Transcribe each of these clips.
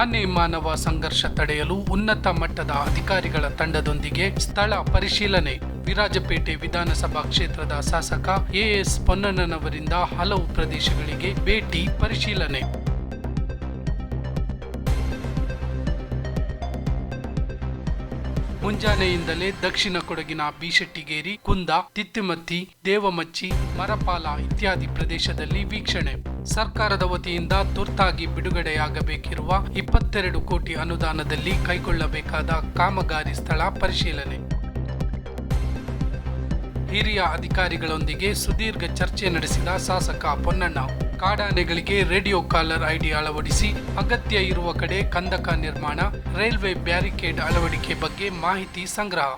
ಆನೆ ಮಾನವ ಸಂಘರ್ಷ ತಡೆಯಲು ಉನ್ನತ ಮಟ್ಟದ ಅಧಿಕಾರಿಗಳ ತಂಡದೊಂದಿಗೆ ಸ್ಥಳ ಪರಿಶೀಲನೆ. ವಿರಾಜಪೇಟೆ ವಿಧಾನಸಭಾ ಕ್ಷೇತ್ರದ ಶಾಸಕ ಎಎಸ್ ಪೊನ್ನಣ್ಣನವರಿಂದ ಹಲವು ಪ್ರದೇಶಗಳಿಗೆ ಭೇಟಿ ಪರಿಶೀಲನೆ. ಮುಂಜಾನೆಯಿಂದಲೇ ದಕ್ಷಿಣ ಕೊಡಗಿನ ಬಿಶೆಟ್ಟಿಗೇರಿ, ಕುಂದ, ತಿತ್ತಿಮತ್ತಿ, ದೇವಮಚ್ಚಿ, ಮರಪಾಲ ಇತ್ಯಾದಿ ಪ್ರದೇಶದಲ್ಲಿ ವೀಕ್ಷಣೆ. ಸರ್ಕಾರದ ವತಿಯಿಂದ ತುರ್ತಾಗಿ ಬಿಡುಗಡೆಯಾಗಬೇಕಿರುವ ಇಪ್ಪತ್ತೆರಡು ಕೋಟಿ ಅನುದಾನದಲ್ಲಿ ಕೈಗೊಳ್ಳಬೇಕಾದ ಕಾಮಗಾರಿ ಸ್ಥಳ ಪರಿಶೀಲನೆ. ಹಿರಿಯ ಅಧಿಕಾರಿಗಳೊಂದಿಗೆ ಸುದೀರ್ಘ ಚರ್ಚೆ ನಡೆಸಿದ ಶಾಸಕ ಪೊನ್ನಣ್ಣ. ಕಾಡಾನೆಗಳಿಗೆ ರೇಡಿಯೋ ಕಾಲರ್ ಐಡಿ ಅಳವಡಿಸಿ ಅಗತ್ಯ ಇರುವ ಕಡೆ ಕಂದಕ ನಿರ್ಮಾಣ, ರೈಲ್ವೆ ಬ್ಯಾರಿಕೇಡ್ ಅಳವಡಿಕೆ ಬಗ್ಗೆ ಮಾಹಿತಿ ಸಂಗ್ರಹ.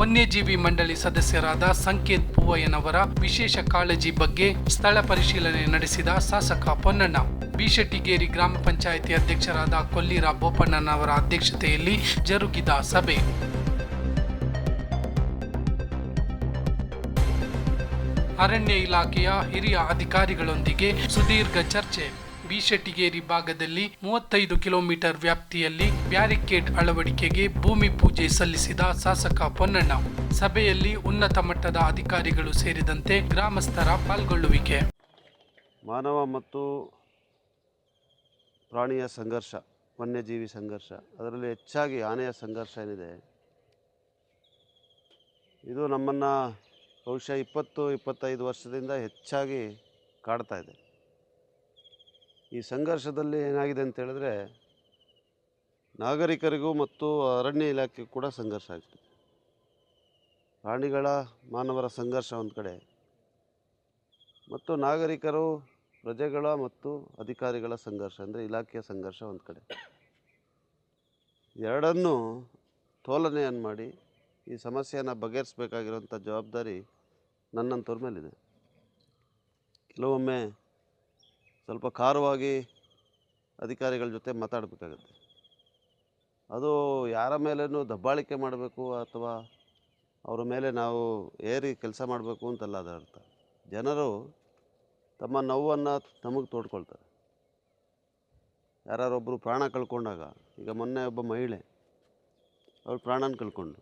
ವನ್ಯಜೀವಿ ಮಂಡಳಿ ಸದಸ್ಯರಾದ ಸಂಕೇತ್ ಪೂವಯ್ಯನವರ ವಿಶೇಷ ಕಾಳಜಿ ಬಗ್ಗೆ ಸ್ಥಳ ಪರಿಶೀಲನೆ ನಡೆಸಿದ ಶಾಸಕ ಪೊನ್ನಣ್ಣ. ಬಿಶೆಟ್ಟಿಗೇರಿ ಗ್ರಾಮ ಪಂಚಾಯಿತಿ ಅಧ್ಯಕ್ಷರಾದ ಕೊಲ್ಲಿರ ಬೋಪಣ್ಣನವರ ಅಧ್ಯಕ್ಷತೆಯಲ್ಲಿ ಜರುಗಿದ ಸಭೆ. ಅರಣ್ಯ ಇಲಾಖೆಯ ಹಿರಿಯ ಅಧಿಕಾರಿಗಳೊಂದಿಗೆ ಸುದೀರ್ಘ ಚರ್ಚೆ. ಬಿಶೆಟ್ಟಿಗೇರಿ ಭಾಗದಲ್ಲಿ ಮೂವತ್ತೈದು ಕಿಲೋಮೀಟರ್ ವ್ಯಾಪ್ತಿಯಲ್ಲಿ ಬ್ಯಾರಿಕೇಡ್ ಅಳವಡಿಕೆಗೆ ಭೂಮಿ ಪೂಜೆ ಸಲ್ಲಿಸಿದ ಶಾಸಕ ಪೊನ್ನಣ್ಣ. ಸಭೆಯಲ್ಲಿ ಉನ್ನತ ಮಟ್ಟದ ಅಧಿಕಾರಿಗಳು ಸೇರಿದಂತೆ ಗ್ರಾಮಸ್ಥರ ಪಾಲ್ಗೊಳ್ಳುವಿಕೆ. ಮಾನವ ಮತ್ತು ಪ್ರಾಣಿಯ ಸಂಘರ್ಷ, ವನ್ಯಜೀವಿ ಸಂಘರ್ಷ, ಅದರಲ್ಲಿ ಹೆಚ್ಚಾಗಿ ಆನೆಯ ಸಂಘರ್ಷ ಏನಿದೆ? ಇದು ನಮ್ಮನ್ನು ಬಹುಶಃ ಇಪ್ಪತ್ತು, ಇಪ್ಪತ್ತೈದು ವರ್ಷದಿಂದ ಹೆಚ್ಚಾಗಿ ಕಾಡ್ತಾ ಇದೆ. ಈ ಸಂಘರ್ಷದಲ್ಲಿ ಏನಾಗಿದೆ ಅಂತ ಹೇಳಿದ್ರೆ, ನಾಗರಿಕರಿಗೂ ಮತ್ತು ಅರಣ್ಯ ಇಲಾಖೆಗೂ ಕೂಡ ಸಂಘರ್ಷ ಆಗ್ತದೆ. ಪ್ರಾಣಿಗಳ, ಮಾನವರ ಸಂಘರ್ಷ ಒಂದು ಕಡೆ. ಮತ್ತು ನಾಗರಿಕರು, ಪ್ರಜೆಗಳ ಮತ್ತು ಅಧಿಕಾರಿಗಳ ಸಂಘರ್ಷ, ಅಂದರೆ ಇಲಾಖೆಯ ಸಂಘರ್ಷ ಒಂದು ಕಡೆ. ಎರಡನ್ನೂ ತೋಲನೆಯನ್ನು ಮಾಡಿ ಈ ಸಮಸ್ಯೆಯನ್ನು ಬಗೆಹರಿಸಬೇಕಾಗಿರೋಂಥ ಜವಾಬ್ದಾರಿ ನನ್ನಂಥವ್ರ ಮೇಲಿದೆ. ಕೆಲವೊಮ್ಮೆ ಸ್ವಲ್ಪ ಖಾರವಾಗಿ ಅಧಿಕಾರಿಗಳ ಜೊತೆ ಮಾತಾಡಬೇಕಾಗತ್ತೆ. ಅದು ಯಾರ ಮೇಲೇನು ದಬ್ಬಾಳಿಕೆ ಮಾಡಬೇಕು ಅಥವಾ ಅವರ ಮೇಲೆ ನಾವು ಏರಿ ಕೆಲಸ ಮಾಡಬೇಕು ಅಂತಲ್ಲ ಅದರ ಅರ್ಥ. ಜನರು ತಮ್ಮ ನೋವನ್ನು ನಮಗೆ ತೋಡ್ಕೊಳ್ತಾರೆ. ಯಾರೊಬ್ಬರು ಪ್ರಾಣ ಕಳ್ಕೊಂಡಾಗ, ಈಗ ಮೊನ್ನೆ ಒಬ್ಬ ಮಹಿಳೆ, ಅವಳು ಪ್ರಾಣನ ಕಳ್ಕೊಂಡು,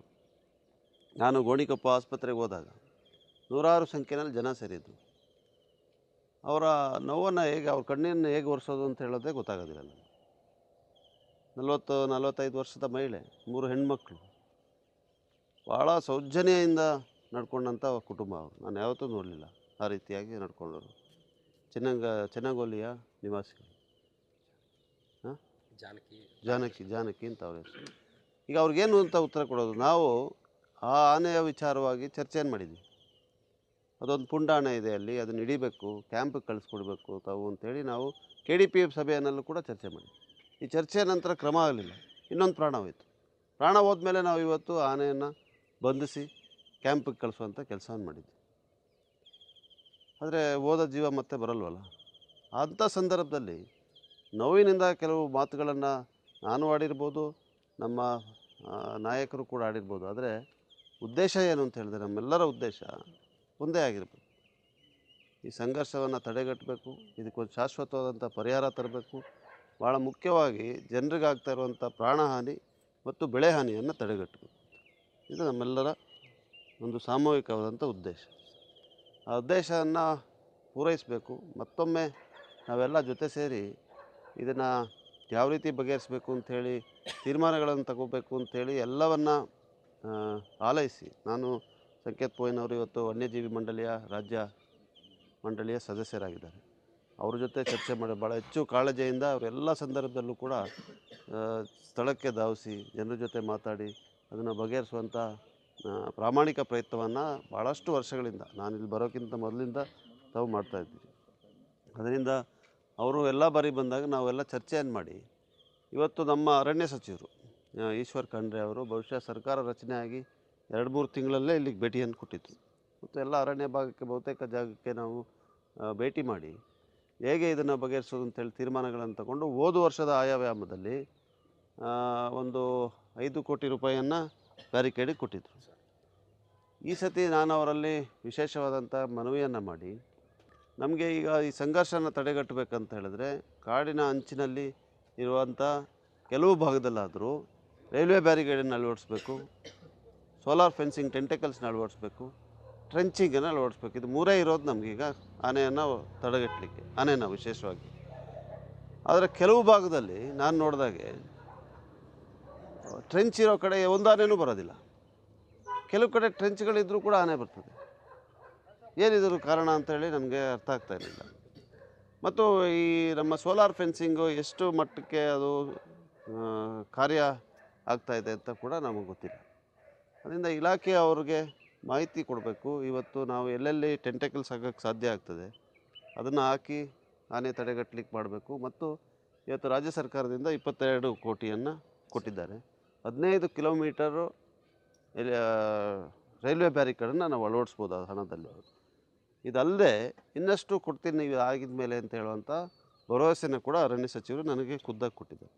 ನಾನು ಗೋಣಿಕೊಪ್ಪ ಆಸ್ಪತ್ರೆಗೆ ಹೋದಾಗ ನೂರಾರು ಸಂಖ್ಯೆಯಲ್ಲಿ ಜನ ಸೇರಿದ್ದು. ಅವರ ನೋವನ್ನು ಹೇಗೆ ಅವ್ರ ಕಣ್ಣನ್ನು ಹೇಗೆ ಒರೆಸೋದು ಅಂತ ಹೇಳೋದೇ ಗೊತ್ತಾಗೋದಿಲ್ಲ ನನಗೆ. ನಲವತ್ತು ನಲವತ್ತೈದು ವರ್ಷದ ಮಹಿಳೆ ಮೂರು ಹೆಣ್ಮಕ್ಳು. ಭಾಳ ಸೌಜನ್ಯದಿಂದ ನಡ್ಕೊಂಡಂಥ ಕುಟುಂಬ ಅವರು. ನಾನು ಯಾವತ್ತೂ ನೋಡಲಿಲ್ಲ ಆ ರೀತಿಯಾಗಿ ನಡ್ಕೊಂಡವರು. ಚೆನ್ನಂಗ ಚೆನ್ನಗೋಲಿಯ ನಿವಾಸಿಗಳು. ಹಾಂ? ಜಾನಕಿ. ಜಾನಕಿ ಜಾನಕಿ ಅಂತ ಅವ್ರ ಹೆಸರು. ಈಗ ಅವ್ರಿಗೇನು ಅಂತ ಉತ್ತರ ಕೊಡೋದು? ನಾವು ಆ ಆನೆಯ ವಿಚಾರವಾಗಿ ಚರ್ಚೆಯನ್ನು ಮಾಡಿದ್ವಿ. ಅದೊಂದು ಪುಂಡಾಣ ಇದೆ ಅಲ್ಲಿ, ಅದನ್ನು ಹಿಡಿಬೇಕು ಕ್ಯಾಂಪಿಗೆ ಕಳಿಸ್ಕೊಡ್ಬೇಕು ತಾವು ಅಂತೇಳಿ ನಾವು ಕೆ ಡಿ ಪಿ ಎಫ್ ಸಭೆಯನ್ನಲ್ಲೂ ಕೂಡ ಚರ್ಚೆ ಮಾಡಿದ್ವಿ. ಈ ಚರ್ಚೆಯ ನಂತರ ಕ್ರಮ ಆಗಲಿಲ್ಲ. ಇನ್ನೊಂದು ಪ್ರಾಣ ಹೋಯಿತು ಪ್ರಾಣ ಹೋದ್ಮೇಲೆ ನಾವು ಇವತ್ತು ಆನೆಯನ್ನು ಬಂಧಿಸಿ ಕ್ಯಾಂಪಿಗೆ ಕಳಿಸುವಂಥ ಕೆಲಸವನ್ನು ಮಾಡಿದ್ವಿ. ಆದರೆ ಹೋದ ಜೀವ ಮತ್ತೆ ಬರಲ್ವಲ್ಲ? ಅಂಥ ಸಂದರ್ಭದಲ್ಲಿ ನೋವಿನಿಂದ ಕೆಲವು ಮಾತುಗಳನ್ನು ನಾನು ಆಡಿರ್ಬೋದು, ನಮ್ಮ ನಾಯಕರು ಕೂಡ ಆಡಿರ್ಬೋದು. ಆದರೆ ಉದ್ದೇಶ ಏನು ಅಂತ ಹೇಳಿದ್ರೆ ನಮ್ಮೆಲ್ಲರ ಉದ್ದೇಶ ಒಂದೇ ಆಗಿರಬೇಕು. ಈ ಸಂಘರ್ಷವನ್ನು ತಡೆಗಟ್ಟಬೇಕು ಇದಕ್ಕೊಂದು ಶಾಶ್ವತವಾದಂಥ ಪರಿಹಾರ ತರಬೇಕು. ಭಾಳ ಮುಖ್ಯವಾಗಿ ಜನರಿಗಾಗ್ತಾ ಇರುವಂಥ ಪ್ರಾಣಹಾನಿ ಮತ್ತು ಬೆಳೆ ಹಾನಿಯನ್ನು ತಡೆಗಟ್ಟಬೇಕು. ಇದು ನಮ್ಮೆಲ್ಲರ ಒಂದು ಸಾಮೂಹಿಕವಾದಂಥ ಉದ್ದೇಶ. ಆ ಉದ್ದೇಶವನ್ನು ಪೂರೈಸಬೇಕು. ಮತ್ತೊಮ್ಮೆ ನಾವೆಲ್ಲ ಜೊತೆ ಸೇರಿ ಇದನ್ನು ಯಾವ ರೀತಿ ಬಗೆಹರಿಸಬೇಕು ಅಂಥೇಳಿ ತೀರ್ಮಾನಗಳನ್ನು ತಗೋಬೇಕು ಅಂಥೇಳಿ ಎಲ್ಲವನ್ನು ಆಲೈಸಿ. ನಾನು ಸಂಕೇತ್ ಪೋಯ್ನವರು ಇವತ್ತು ವನ್ಯಜೀವಿ ಮಂಡಳಿಯ ರಾಜ್ಯ ಮಂಡಳಿಯ ಸದಸ್ಯರಾಗಿದ್ದಾರೆ. ಅವ್ರ ಜೊತೆ ಚರ್ಚೆ ಮಾಡಿ ಭಾಳ ಹೆಚ್ಚು ಕಾಳಜಿಯಿಂದ ಅವರೆಲ್ಲ ಸಂದರ್ಭದಲ್ಲೂ ಕೂಡ ಸ್ಥಳಕ್ಕೆ ಧಾವಿಸಿ ಜನರ ಜೊತೆ ಮಾತಾಡಿ ಅದನ್ನು ಬಗೆಹರಿಸುವಂಥ ಪ್ರಾಮಾಣಿಕ ಪ್ರಯತ್ನವನ್ನು ಭಾಳಷ್ಟು ವರ್ಷಗಳಿಂದ ನಾನು ಇಲ್ಲಿ ಬರೋಕ್ಕಿಂತ ಮೊದಲಿಂದ ತಾವು ಮಾಡ್ತಾಯಿದ್ದೀವಿ ಅದರಿಂದ ಅವರು ಎಲ್ಲ ಬಾರಿ ಬಂದಾಗ ನಾವೆಲ್ಲ ಚರ್ಚೆಯನ್ನು ಮಾಡಿ, ಇವತ್ತು ನಮ್ಮ ಅರಣ್ಯ ಸಚಿವರು ಈಶ್ವರ್ ಖಂಡ್ರೆ ಅವರು ಬಹುಶಃ ಸರ್ಕಾರ ರಚನೆ ಆಗಿ ಎರಡು ಮೂರು ತಿಂಗಳಲ್ಲೇ ಇಲ್ಲಿಗೆ ಭೇಟಿಯನ್ನು ಕೊಟ್ಟಿತ್ತು ಮತ್ತು ಎಲ್ಲ ಅರಣ್ಯ ಭಾಗಕ್ಕೆ ಬಹುತೇಕ ಜಾಗಕ್ಕೆ ನಾವು ಭೇಟಿ ಮಾಡಿ, ಹೇಗೆ ಇದನ್ನು ಬಗೆಹರಿಸೋದು ಅಂತೇಳಿ ತೀರ್ಮಾನಗಳನ್ನು ತಗೊಂಡು ಹೋದ ವರ್ಷದ ಆಯವ್ಯಾಮದಲ್ಲಿ ಒಂದು ಐದು ಕೋಟಿ ರೂಪಾಯಿಯನ್ನು ಬ್ಯಾರಿಕೇಡಿಗೆ ಕೊಟ್ಟಿದ್ದರು ಈ ಸತಿ ನಾನು ಅವರಲ್ಲಿ ವಿಶೇಷವಾದಂಥ ಮನವಿಯನ್ನು ಮಾಡಿ, ನಮಗೆ ಈಗ ಈ ಸಂಘರ್ಷನ ತಡೆಗಟ್ಟಬೇಕಂತ ಹೇಳಿದ್ರೆ ಕಾಡಿನ ಅಂಚಿನಲ್ಲಿ ಇರುವಂಥ ಕೆಲವು ಭಾಗದಲ್ಲಾದರೂ ರೈಲ್ವೆ ಬ್ಯಾರಿಕೇಡನ್ನು ಅಳವಡಿಸ್ಬೇಕು. ಸೋಲಾರ್ ಫೆನ್ಸಿಂಗ್ ಟೆಂಟೆಕಲ್ಸ್ನ ಅಳವಡಿಸ್ಬೇಕು, ಟ್ರೆಂಚಿಂಗನ್ನು ಅಳವಡಿಸ್ಬೇಕು. ಇದು ಮೂರೇ ಇರೋದು ನಮಗೀಗ ಆನೆಯನ್ನು ತಡೆಗಟ್ಟಲಿಕ್ಕೆ ಆನೆನ ವಿಶೇಷವಾಗಿ. ಆದರೆ ಕೆಲವು ಭಾಗದಲ್ಲಿ ನಾನು ನೋಡಿದಾಗೆ ಟ್ರೆಂಚ್ ಇರೋ ಕಡೆ ಒಂದು ಆನೆನೂ ಬರೋದಿಲ್ಲ. ಕೆಲವು ಕಡೆ ಟ್ರೆಂಚ್ಗಳಿದ್ದರೂ ಕೂಡ ಆನೆ ಬರ್ತದೆ. ಏನಿದ್ರು ಕಾರಣ ಅಂತೇಳಿ ನಮಗೆ ಅರ್ಥ ಆಗ್ತಾ ಇರಲಿಲ್ಲ. ಮತ್ತು ಈ ನಮ್ಮ ಸೋಲಾರ್ ಫೆನ್ಸಿಂಗು ಎಷ್ಟು ಮಟ್ಟಕ್ಕೆ ಅದು ಕಾರ್ಯ ಆಗ್ತಾ ಇದೆ ಅಂತ ಕೂಡ ನಮಗೆ ಗೊತ್ತಿಲ್ಲ. ಅದರಿಂದ ಇಲಾಖೆ ಅವ್ರಿಗೆ ಮಾಹಿತಿ ಕೊಡಬೇಕು. ಇವತ್ತು ನಾವು ಎಲ್ಲೆಲ್ಲಿ ಟೆಂಟೆಕಲ್ಸ್ ಹಾಕೋಕ್ಕೆ ಸಾಧ್ಯ ಆಗ್ತದೆ, ಅದನ್ನು ಹಾಕಿ ಆನೆ ತಡೆಗಟ್ಟಲಿಕ್ಕೆ ಮಾಡಬೇಕು. ಮತ್ತು ಇವತ್ತು ರಾಜ್ಯ ಸರ್ಕಾರದಿಂದ ಇಪ್ಪತ್ತೆರಡು ಕೋಟಿಯನ್ನು ಕೊಟ್ಟಿದ್ದಾರೆ. ಹದಿನೈದು ಕಿಲೋಮೀಟರು ರೈಲ್ವೆ ಬ್ಯಾರಿಕೇಡನ್ನು ನಾವು ಅಳವಡಿಸ್ಬೋದು ಆ ಹಣದಲ್ಲಿ ಇದಲ್ಲದೆ ಇನ್ನಷ್ಟು ಕೊಡ್ತೀನಿ ನೀವು ಆಗಿದ ಮೇಲೆ ಅಂತ ಹೇಳುವಂಥ ಭರವಸೆನ ಕೂಡ ಅರಣ್ಯ ಸಚಿವರು ನನಗೆ ಖುದ್ದಾಗಿ ಕೊಟ್ಟಿದ್ದಾರೆ.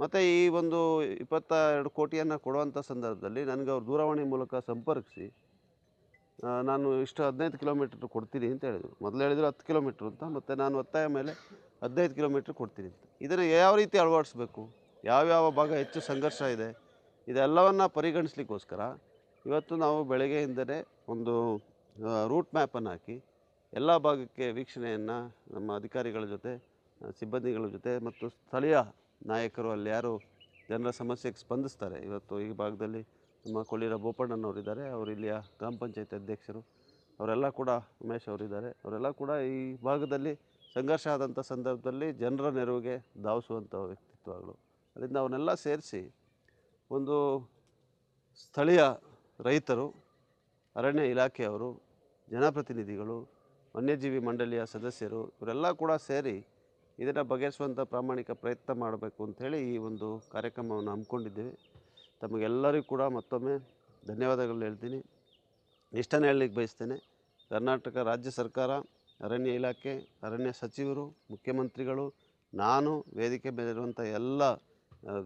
ಮತ್ತು ಈ ಒಂದು ಇಪ್ಪತ್ತ ಎರಡು ಕೋಟಿಯನ್ನು ಕೊಡುವಂಥ ಸಂದರ್ಭದಲ್ಲಿ ನನಗೆ ಅವ್ರು ದೂರವಾಣಿ ಮೂಲಕ ಸಂಪರ್ಕಿಸಿ ನಾನು ಇಷ್ಟು ಹದಿನೈದು ಕಿಲೋಮೀಟ್ರ್ ಕೊಡ್ತೀನಿ ಅಂತ ಹೇಳಿದರು. ಮೊದಲು ಹೇಳಿದರು ಹತ್ತು ಕಿಲೋಮೀಟ್ರ್ ಅಂತ, ಮತ್ತು ನಾನು ಒತ್ತಾಯ ಮೇಲೆ ಹದಿನೈದು ಕಿಲೋಮೀಟ್ರ್ ಕೊಡ್ತೀನಿ ಅಂತ. ಇದನ್ನು ಯಾವ ರೀತಿ ಅಳವಡಿಸ್ಬೇಕು? ಯಾವ್ಯಾವ ಭಾಗ ಹೆಚ್ಚು ಸಂಘರ್ಷ ಇದೆ? ಇದೆಲ್ಲವನ್ನು ಪರಿಗಣಿಸ್ಲಿಕ್ಕೋಸ್ಕರ ಇವತ್ತು ನಾವು ಬೆಳಗ್ಗೆಯಿಂದಲೇ ಒಂದು ರೂಟ್ ಮ್ಯಾಪನ್ನು ಹಾಕಿ ಎಲ್ಲ ಭಾಗಕ್ಕೆ ವೀಕ್ಷಣೆಯನ್ನು ನಮ್ಮ ಅಧಿಕಾರಿಗಳ ಜೊತೆ ಸಿಬ್ಬಂದಿಗಳ ಜೊತೆ ಮತ್ತು ಸ್ಥಳೀಯ ನಾಯಕರು ಅಲ್ಲಿ ಯಾರು ಜನರ ಸಮಸ್ಯೆಗೆ ಸ್ಪಂದಿಸ್ತಾರೆ. ಇವತ್ತು ಈ ಭಾಗದಲ್ಲಿ ನಮ್ಮ ಕೊಳ್ಳಿರ ಬೋಪಣ್ಣನವರಿದ್ದಾರೆ. ಅವರು ಇಲ್ಲಿಯ ಗ್ರಾಮ ಪಂಚಾಯತ್ ಅಧ್ಯಕ್ಷರು. ಅವರೆಲ್ಲ ಕೂಡ ಉಮೇಶ್ ಅವರಿದ್ದಾರೆ. ಅವರೆಲ್ಲ ಕೂಡ ಈ ಭಾಗದಲ್ಲಿ ಸಂಘರ್ಷ ಆದಂಥ ಸಂದರ್ಭದಲ್ಲಿ ಜನರ ನೆರವಿಗೆ ಧಾವಿಸುವಂಥ ವ್ಯಕ್ತಿತ್ವಗಳು. ಅದರಿಂದ ಅವನ್ನೆಲ್ಲ ಸೇರಿಸಿ ಒಂದು ಸ್ಥಳೀಯ ರೈತರು, ಅರಣ್ಯ ಇಲಾಖೆಯವರು, ಜನಪ್ರತಿನಿಧಿಗಳು, ವನ್ಯಜೀವಿ ಮಂಡಳಿಯ ಸದಸ್ಯರು ಇವರೆಲ್ಲ ಕೂಡ ಸೇರಿ ಇದನ್ನು ಬಗೆಹರಿಸುವಂಥ ಪ್ರಾಮಾಣಿಕ ಪ್ರಯತ್ನ ಮಾಡಬೇಕು ಅಂಥೇಳಿ ಈ ಒಂದು ಕಾರ್ಯಕ್ರಮವನ್ನು ಹಮ್ಮಿಕೊಂಡಿದ್ದೇವೆ. ತಮಗೆಲ್ಲರಿಗೂ ಕೂಡ ಮತ್ತೊಮ್ಮೆ ಧನ್ಯವಾದಗಳು ಹೇಳ್ತೀನಿ. ಇಷ್ಟನೇ ಹೇಳಲಿಕ್ಕೆ ಬಯಸ್ತೇನೆ. ಕರ್ನಾಟಕ ರಾಜ್ಯ ಸರ್ಕಾರ, ಅರಣ್ಯ ಇಲಾಖೆ, ಅರಣ್ಯ ಸಚಿವರು, ಮುಖ್ಯಮಂತ್ರಿಗಳು, ನಾನು ವೇದಿಕೆ ಮೇಲಿರುವಂಥ ಎಲ್ಲ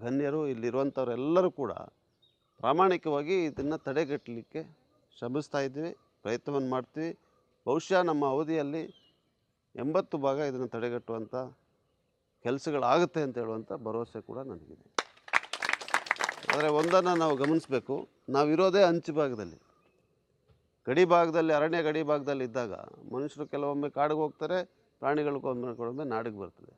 ಗಣ್ಯರು ಇಲ್ಲಿರುವಂಥವರೆಲ್ಲರೂ ಕೂಡ ಪ್ರಾಮಾಣಿಕವಾಗಿ ಇದನ್ನು ತಡೆಗಟ್ಟಲಿಕ್ಕೆ ಶ್ರಮಿಸ್ತಾ ಇದ್ದೀವಿ, ಪ್ರಯತ್ನವನ್ನು ಮಾಡ್ತೀವಿ. ಬಹುಶಃ ನಮ್ಮ ಅವಧಿಯಲ್ಲಿ ಎಂಬತ್ತು ಭಾಗ ಇದನ್ನು ತಡೆಗಟ್ಟುವಂಥ ಕೆಲಸಗಳಾಗುತ್ತೆ ಅಂತ ಹೇಳುವಂಥ ಭರವಸೆ ಕೂಡ ನನಗಿದೆ. ಆದರೆ ಒಂದನ್ನು ನಾವು ಗಮನಿಸಬೇಕು, ನಾವಿರೋದೇ ಅಂಚು ಭಾಗದಲ್ಲಿ. ಗಡಿ ಭಾಗದಲ್ಲಿ, ಅರಣ್ಯ ಗಡಿ ಭಾಗದಲ್ಲಿ ಇದ್ದಾಗ ಮನುಷ್ಯರು ಕೆಲವೊಮ್ಮೆ ಕಾಡಿಗೆ ಹೋಗ್ತಾರೆ, ಪ್ರಾಣಿಗಳು ಕೆಲವೊಮ್ಮೆ ನಾಡಿಗೆ ಬರ್ತದೆ.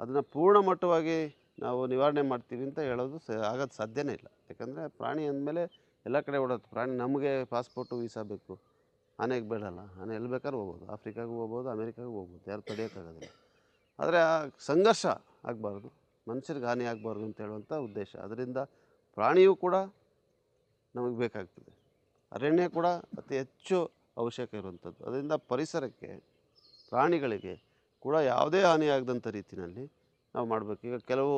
ಅದನ್ನು ಪೂರ್ಣ ಮಟ್ಟವಾಗಿ ನಾವು ನಿವಾರಣೆ ಮಾಡ್ತೀವಿ ಅಂತ ಹೇಳೋದು ಸ, ಆಗೋದು ಸಾಧ್ಯನೇ ಇಲ್ಲ. ಯಾಕಂದರೆ ಪ್ರಾಣಿ ಅಂದಮೇಲೆ ಎಲ್ಲ ಕಡೆ ಓಡೋದು ಪ್ರಾಣಿ ನಮಗೆ ಪಾಸ್ಪೋರ್ಟು ವೀಸಾ ಬೇಕು. ಆನೆಗೆ ಬೇಡಲ್ಲ. ಆನೆ ಎಲ್ಲಿ ಬೇಕಾದ್ರೂ ಹೋಗ್ಬೋದು. ಆಫ್ರಿಕಾಗೂ ಹೋಗ್ಬೋದು, ಅಮೇರಿಕಾಗೂ ಹೋಗ್ಬೋದು. ಯಾರು ತಡೆಯೋಕ್ಕಾಗೋದಿಲ್ಲ. ಆದರೆ ಆ ಸಂಘರ್ಷ ಆಗಬಾರ್ದು, ಮನುಷ್ಯರಿಗೆ ಹಾನಿ ಆಗಬಾರ್ದು ಅಂತ ಹೇಳುವಂಥ ಉದ್ದೇಶ. ಅದರಿಂದ ಪ್ರಾಣಿಯೂ ಕೂಡ ನಮಗೆ ಬೇಕಾಗ್ತದೆ. ಅರಣ್ಯ ಕೂಡ ಅತಿ ಹೆಚ್ಚು ಅವಶ್ಯಕ ಇರುವಂಥದ್ದು. ಅದರಿಂದ ಪರಿಸರಕ್ಕೆ, ಪ್ರಾಣಿಗಳಿಗೆ ಕೂಡ ಯಾವುದೇ ಹಾನಿಯಾಗದಂಥ ರೀತಿಯಲ್ಲಿ ನಾವು ಮಾಡಬೇಕು. ಈಗ ಕೆಲವು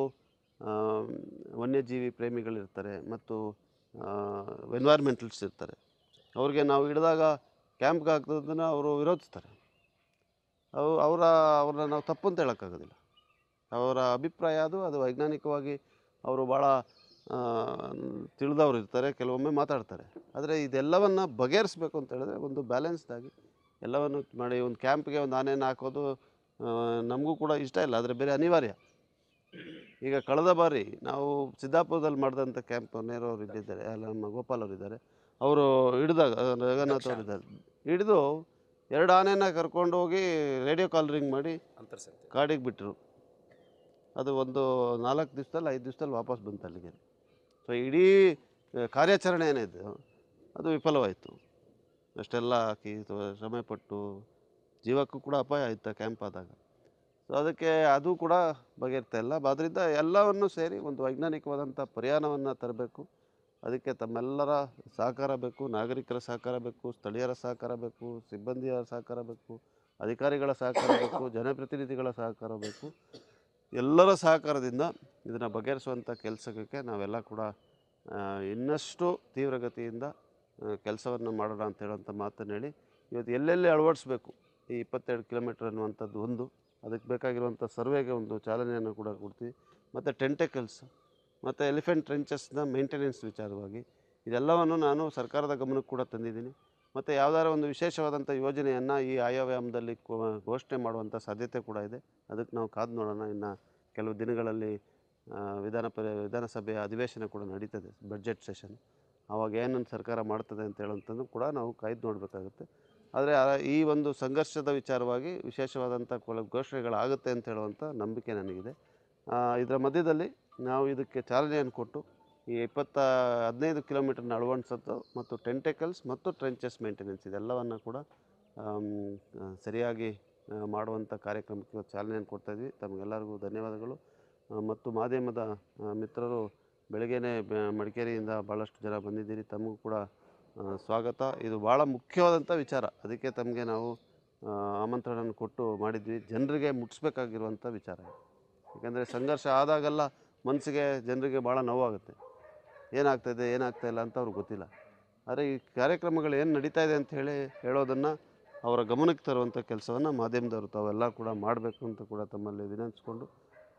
ವನ್ಯಜೀವಿ ಪ್ರೇಮಿಗಳಿರ್ತಾರೆ ಮತ್ತು ಎನ್ವೈರ್ಮೆಂಟಲ್ಸ್ ಇರ್ತಾರೆ. ಅವ್ರಿಗೆ ನಾವು ಹಿಡಿದಾಗ ಕ್ಯಾಂಪ್ಗೆ ಹಾಕೋದನ್ನು ಅವರು ವಿರೋಧಿಸ್ತಾರೆ. ಅವು ಅವರ ಅವ್ರನ್ನ ನಾವು ತಪ್ಪು ಅಂತ ಹೇಳೋಕ್ಕಾಗೋದಿಲ್ಲ. ಅವರ ಅಭಿಪ್ರಾಯ ಅದು ಅದು ವೈಜ್ಞಾನಿಕವಾಗಿ ಅವರು ಭಾಳ ತಿಳಿದವ್ರು ಇರ್ತಾರೆ ಕೆಲವೊಮ್ಮೆ ಮಾತಾಡ್ತಾರೆ. ಆದರೆ ಇದೆಲ್ಲವನ್ನು ಬಗೆಹರಿಸ್ಬೇಕು ಅಂತ ಹೇಳಿದ್ರೆ ಒಂದು ಬ್ಯಾಲೆನ್ಸ್ಡಾಗಿ ಎಲ್ಲವನ್ನು ಮಾಡಿ ಒಂದು ಕ್ಯಾಂಪ್ಗೆ ಒಂದು ಆನೆಯನ್ನು ಹಾಕೋದು ನಮಗೂ ಕೂಡ ಇಷ್ಟ ಇಲ್ಲ ಆದರೆ ಬೇರೆ ಅನಿವಾರ್ಯ. ಈಗ ಕಳೆದ ಬಾರಿ ನಾವು ಸಿದ್ದಾಪುರದಲ್ಲಿ ಮಾಡಿದಂಥ ಕ್ಯಾಂಪ್ ನೇರವ್ರು ಇದ್ದಿದ್ದಾರೆ ಅಲ್ಲ ನಮ್ಮ ಗೋಪಾಲ್ ಅವರು ಇದ್ದಾರೆ ಅವರು ಹಿಡಿದಾಗ ಜಗನ್ನಾಥ್ ಅವರಿದ್ದಾರೆ. ಹಿಡಿದು ಎರಡು ಆನೆನ ಕರ್ಕೊಂಡು ಹೋಗಿ ರೇಡಿಯೋ ಕಾಲರಿಂಗ್ ಮಾಡಿ ಕಾಡಿಗೆ ಬಿಟ್ಟರು ಅದು ಒಂದು ನಾಲ್ಕು ದಿವಸದಲ್ಲಿ ಐದು ದಿವಸದಲ್ಲಿ ವಾಪಸ್ ಬಂತು ಅಲ್ಲಿಗೆ. ಸೊ ಇಡೀ ಕಾರ್ಯಾಚರಣೆ ಏನಿದೆ ಅದು ವಿಫಲವಾಯಿತು. ಅಷ್ಟೆಲ್ಲ ಹಾಕಿ ಶ್ರಮೆಪಟ್ಟು ಜೀವಕ್ಕೂ ಕೂಡ ಅಪಾಯ ಆಯಿತು ಕ್ಯಾಂಪ್ ಆದಾಗ. ಸೊ ಅದಕ್ಕೆ ಅದು ಕೂಡ ಬಗೆರ್ತಾ ಇಲ್ಲ. ಆದ್ದರಿಂದ ಎಲ್ಲವನ್ನು ಸೇರಿ ಒಂದು ವೈಜ್ಞಾನಿಕವಾದಂಥ ಪರಿಹಾರವನ್ನು ತರಬೇಕು. ಅದಕ್ಕೆ ತಮ್ಮೆಲ್ಲರ ಸಹಕಾರ ಬೇಕು, ನಾಗರಿಕರ ಸಹಕಾರ ಬೇಕು, ಸ್ಥಳೀಯರ ಸಹಕಾರ ಬೇಕು, ಸಿಬ್ಬಂದಿಯ ಸಹಕಾರ ಬೇಕು, ಅಧಿಕಾರಿಗಳ ಸಹಕಾರ ಬೇಕು, ಜನಪ್ರತಿನಿಧಿಗಳ ಸಹಕಾರ ಬೇಕು. ಎಲ್ಲರ ಸಹಕಾರದಿಂದ ಇದನ್ನು ಬಗೆಹರಿಸುವಂಥ ಕೆಲಸಕ್ಕೆ ನಾವೆಲ್ಲ ಕೂಡ ಇನ್ನಷ್ಟು ತೀವ್ರಗತಿಯಿಂದ ಕೆಲಸವನ್ನು ಮಾಡೋಣ ಅಂತ ಹೇಳುವಂಥ ಮಾತನ್ನು ಹೇಳಿ, ಇವತ್ತು ಎಲ್ಲೆಲ್ಲಿ ಅಳವಡಿಸ್ಬೇಕು ಈ ಇಪ್ಪತ್ತೆರಡು ಕಿಲೋಮೀಟ್ರ್ ಅನ್ನುವಂಥದ್ದು ಒಂದು, ಅದಕ್ಕೆ ಬೇಕಾಗಿರುವಂಥ ಸರ್ವೆಗೆ ಒಂದು ಚಾಲನೆಯನ್ನು ಕೂಡ ಕೊಡ್ತೀವಿ. ಮತ್ತು ಟೆಂಟೆಕಲ್ಸ್ ಮತ್ತು ಎಲಿಫೆಂಟ್ ಟ್ರೆಂಚಸ್ನ ಮೇಂಟೆನೆನ್ಸ್ ವಿಚಾರವಾಗಿ ಇದೆಲ್ಲವನ್ನು ನಾನು ಸರ್ಕಾರದ ಗಮನಕ್ಕೆ ಕೂಡ ತಂದಿದ್ದೀನಿ. ಮತ್ತು ಯಾವುದಾರ ಒಂದು ವಿಶೇಷವಾದಂಥ ಯೋಜನೆಯನ್ನು ಈ ಆಯವ್ಯಾಯಾಮದಲ್ಲಿ ಘೋಷಣೆ ಮಾಡುವಂಥ ಸಾಧ್ಯತೆ ಕೂಡ ಇದೆ. ಅದಕ್ಕೆ ನಾವು ಕಾದು ನೋಡೋಣ. ಇನ್ನು ಕೆಲವು ದಿನಗಳಲ್ಲಿ ವಿಧಾನ ವಿಧಾನಸಭೆಯ ಅಧಿವೇಶನ ಕೂಡ ನಡೀತದೆ ಬಜೆಟ್ ಸೆಷನ್ ಆವಾಗ ಏನನ್ನು ಸರ್ಕಾರ ಮಾಡ್ತದೆ ಅಂತ ಹೇಳುವಂಥದ್ದು ಕೂಡ ನಾವು ಕಾಯ್ದು ನೋಡಬೇಕಾಗುತ್ತೆ. ಆದರೆ ಈ ಒಂದು ಸಂಘರ್ಷದ ವಿಚಾರವಾಗಿ ವಿಶೇಷವಾದಂಥ ಕೊಲ ಘೋಷಣೆಗಳಾಗುತ್ತೆ ಅಂತ ಹೇಳುವಂಥ ನಂಬಿಕೆ ನನಗಿದೆ. ಇದರ ಮಧ್ಯದಲ್ಲಿ ನಾವು ಇದಕ್ಕೆ ಚಾಲನೆಯನ್ನು ಕೊಟ್ಟು ಈ ಇಪ್ಪತ್ತ ಹದಿನೈದು ಕಿಲೋಮೀಟರ್ನ ಅಳವಡಿಸೋದು ಮತ್ತು ಟೆಂಟೆಕಲ್ಸ್ ಮತ್ತು ಟ್ರೆಂಚಸ್ ಮೇಂಟೆನೆನ್ಸ್ ಇದೆಲ್ಲವನ್ನು ಕೂಡ ಸರಿಯಾಗಿ ಮಾಡುವಂಥ ಕಾರ್ಯಕ್ರಮಕ್ಕೆ ಚಾಲನೆಯನ್ನು ಕೊಡ್ತಾಯಿದ್ವಿ ತಮಗೆಲ್ಲರಿಗೂ ಧನ್ಯವಾದಗಳು. ಮತ್ತು ಮಾಧ್ಯಮದ ಮಿತ್ರರು ಬೆಳಗ್ಗೆನೇ ಮಡಿಕೇರಿಯಿಂದ ಭಾಳಷ್ಟು ಜನ ಬಂದಿದ್ದೀರಿ. ತಮಗೂ ಕೂಡ ಸ್ವಾಗತ. ಇದು ಭಾಳ ಮುಖ್ಯವಾದಂಥ ವಿಚಾರ. ಅದಕ್ಕೆ ತಮಗೆ ನಾವು ಆಮಂತ್ರಣ ಕೊಟ್ಟು ಮಾಡಿದ್ವಿ. ಜನರಿಗೆ ಮುಟ್ಟಿಸ್ಬೇಕಾಗಿರುವಂಥ ವಿಚಾರ ಯಾಕಂದರೆ ಸಂಘರ್ಷ ಆದಾಗೆಲ್ಲ ಮನಸ್ಸಿಗೆ ಜನರಿಗೆ ಭಾಳ ನೋವಾಗುತ್ತೆ. ಏನಾಗ್ತಾಯಿದೆ ಏನಾಗ್ತಾ ಇಲ್ಲ ಅಂತ ಅವ್ರಿಗೆ ಗೊತ್ತಿಲ್ಲ. ಆದರೆ ಈ ಕಾರ್ಯಕ್ರಮಗಳು ಏನು ನಡೀತಾ ಇದೆ ಅಂತ ಹೇಳಿ ಹೇಳೋದನ್ನು ಅವರ ಗಮನಕ್ಕೆ ತರುವಂಥ ಕೆಲಸವನ್ನು ಮಾಧ್ಯಮದವರು ತಾವೆಲ್ಲ ಕೂಡ ಮಾಡಬೇಕು ಅಂತ ಕೂಡ ತಮ್ಮಲ್ಲಿ ವಿನಂತಿಸ್ಕೊಂಡು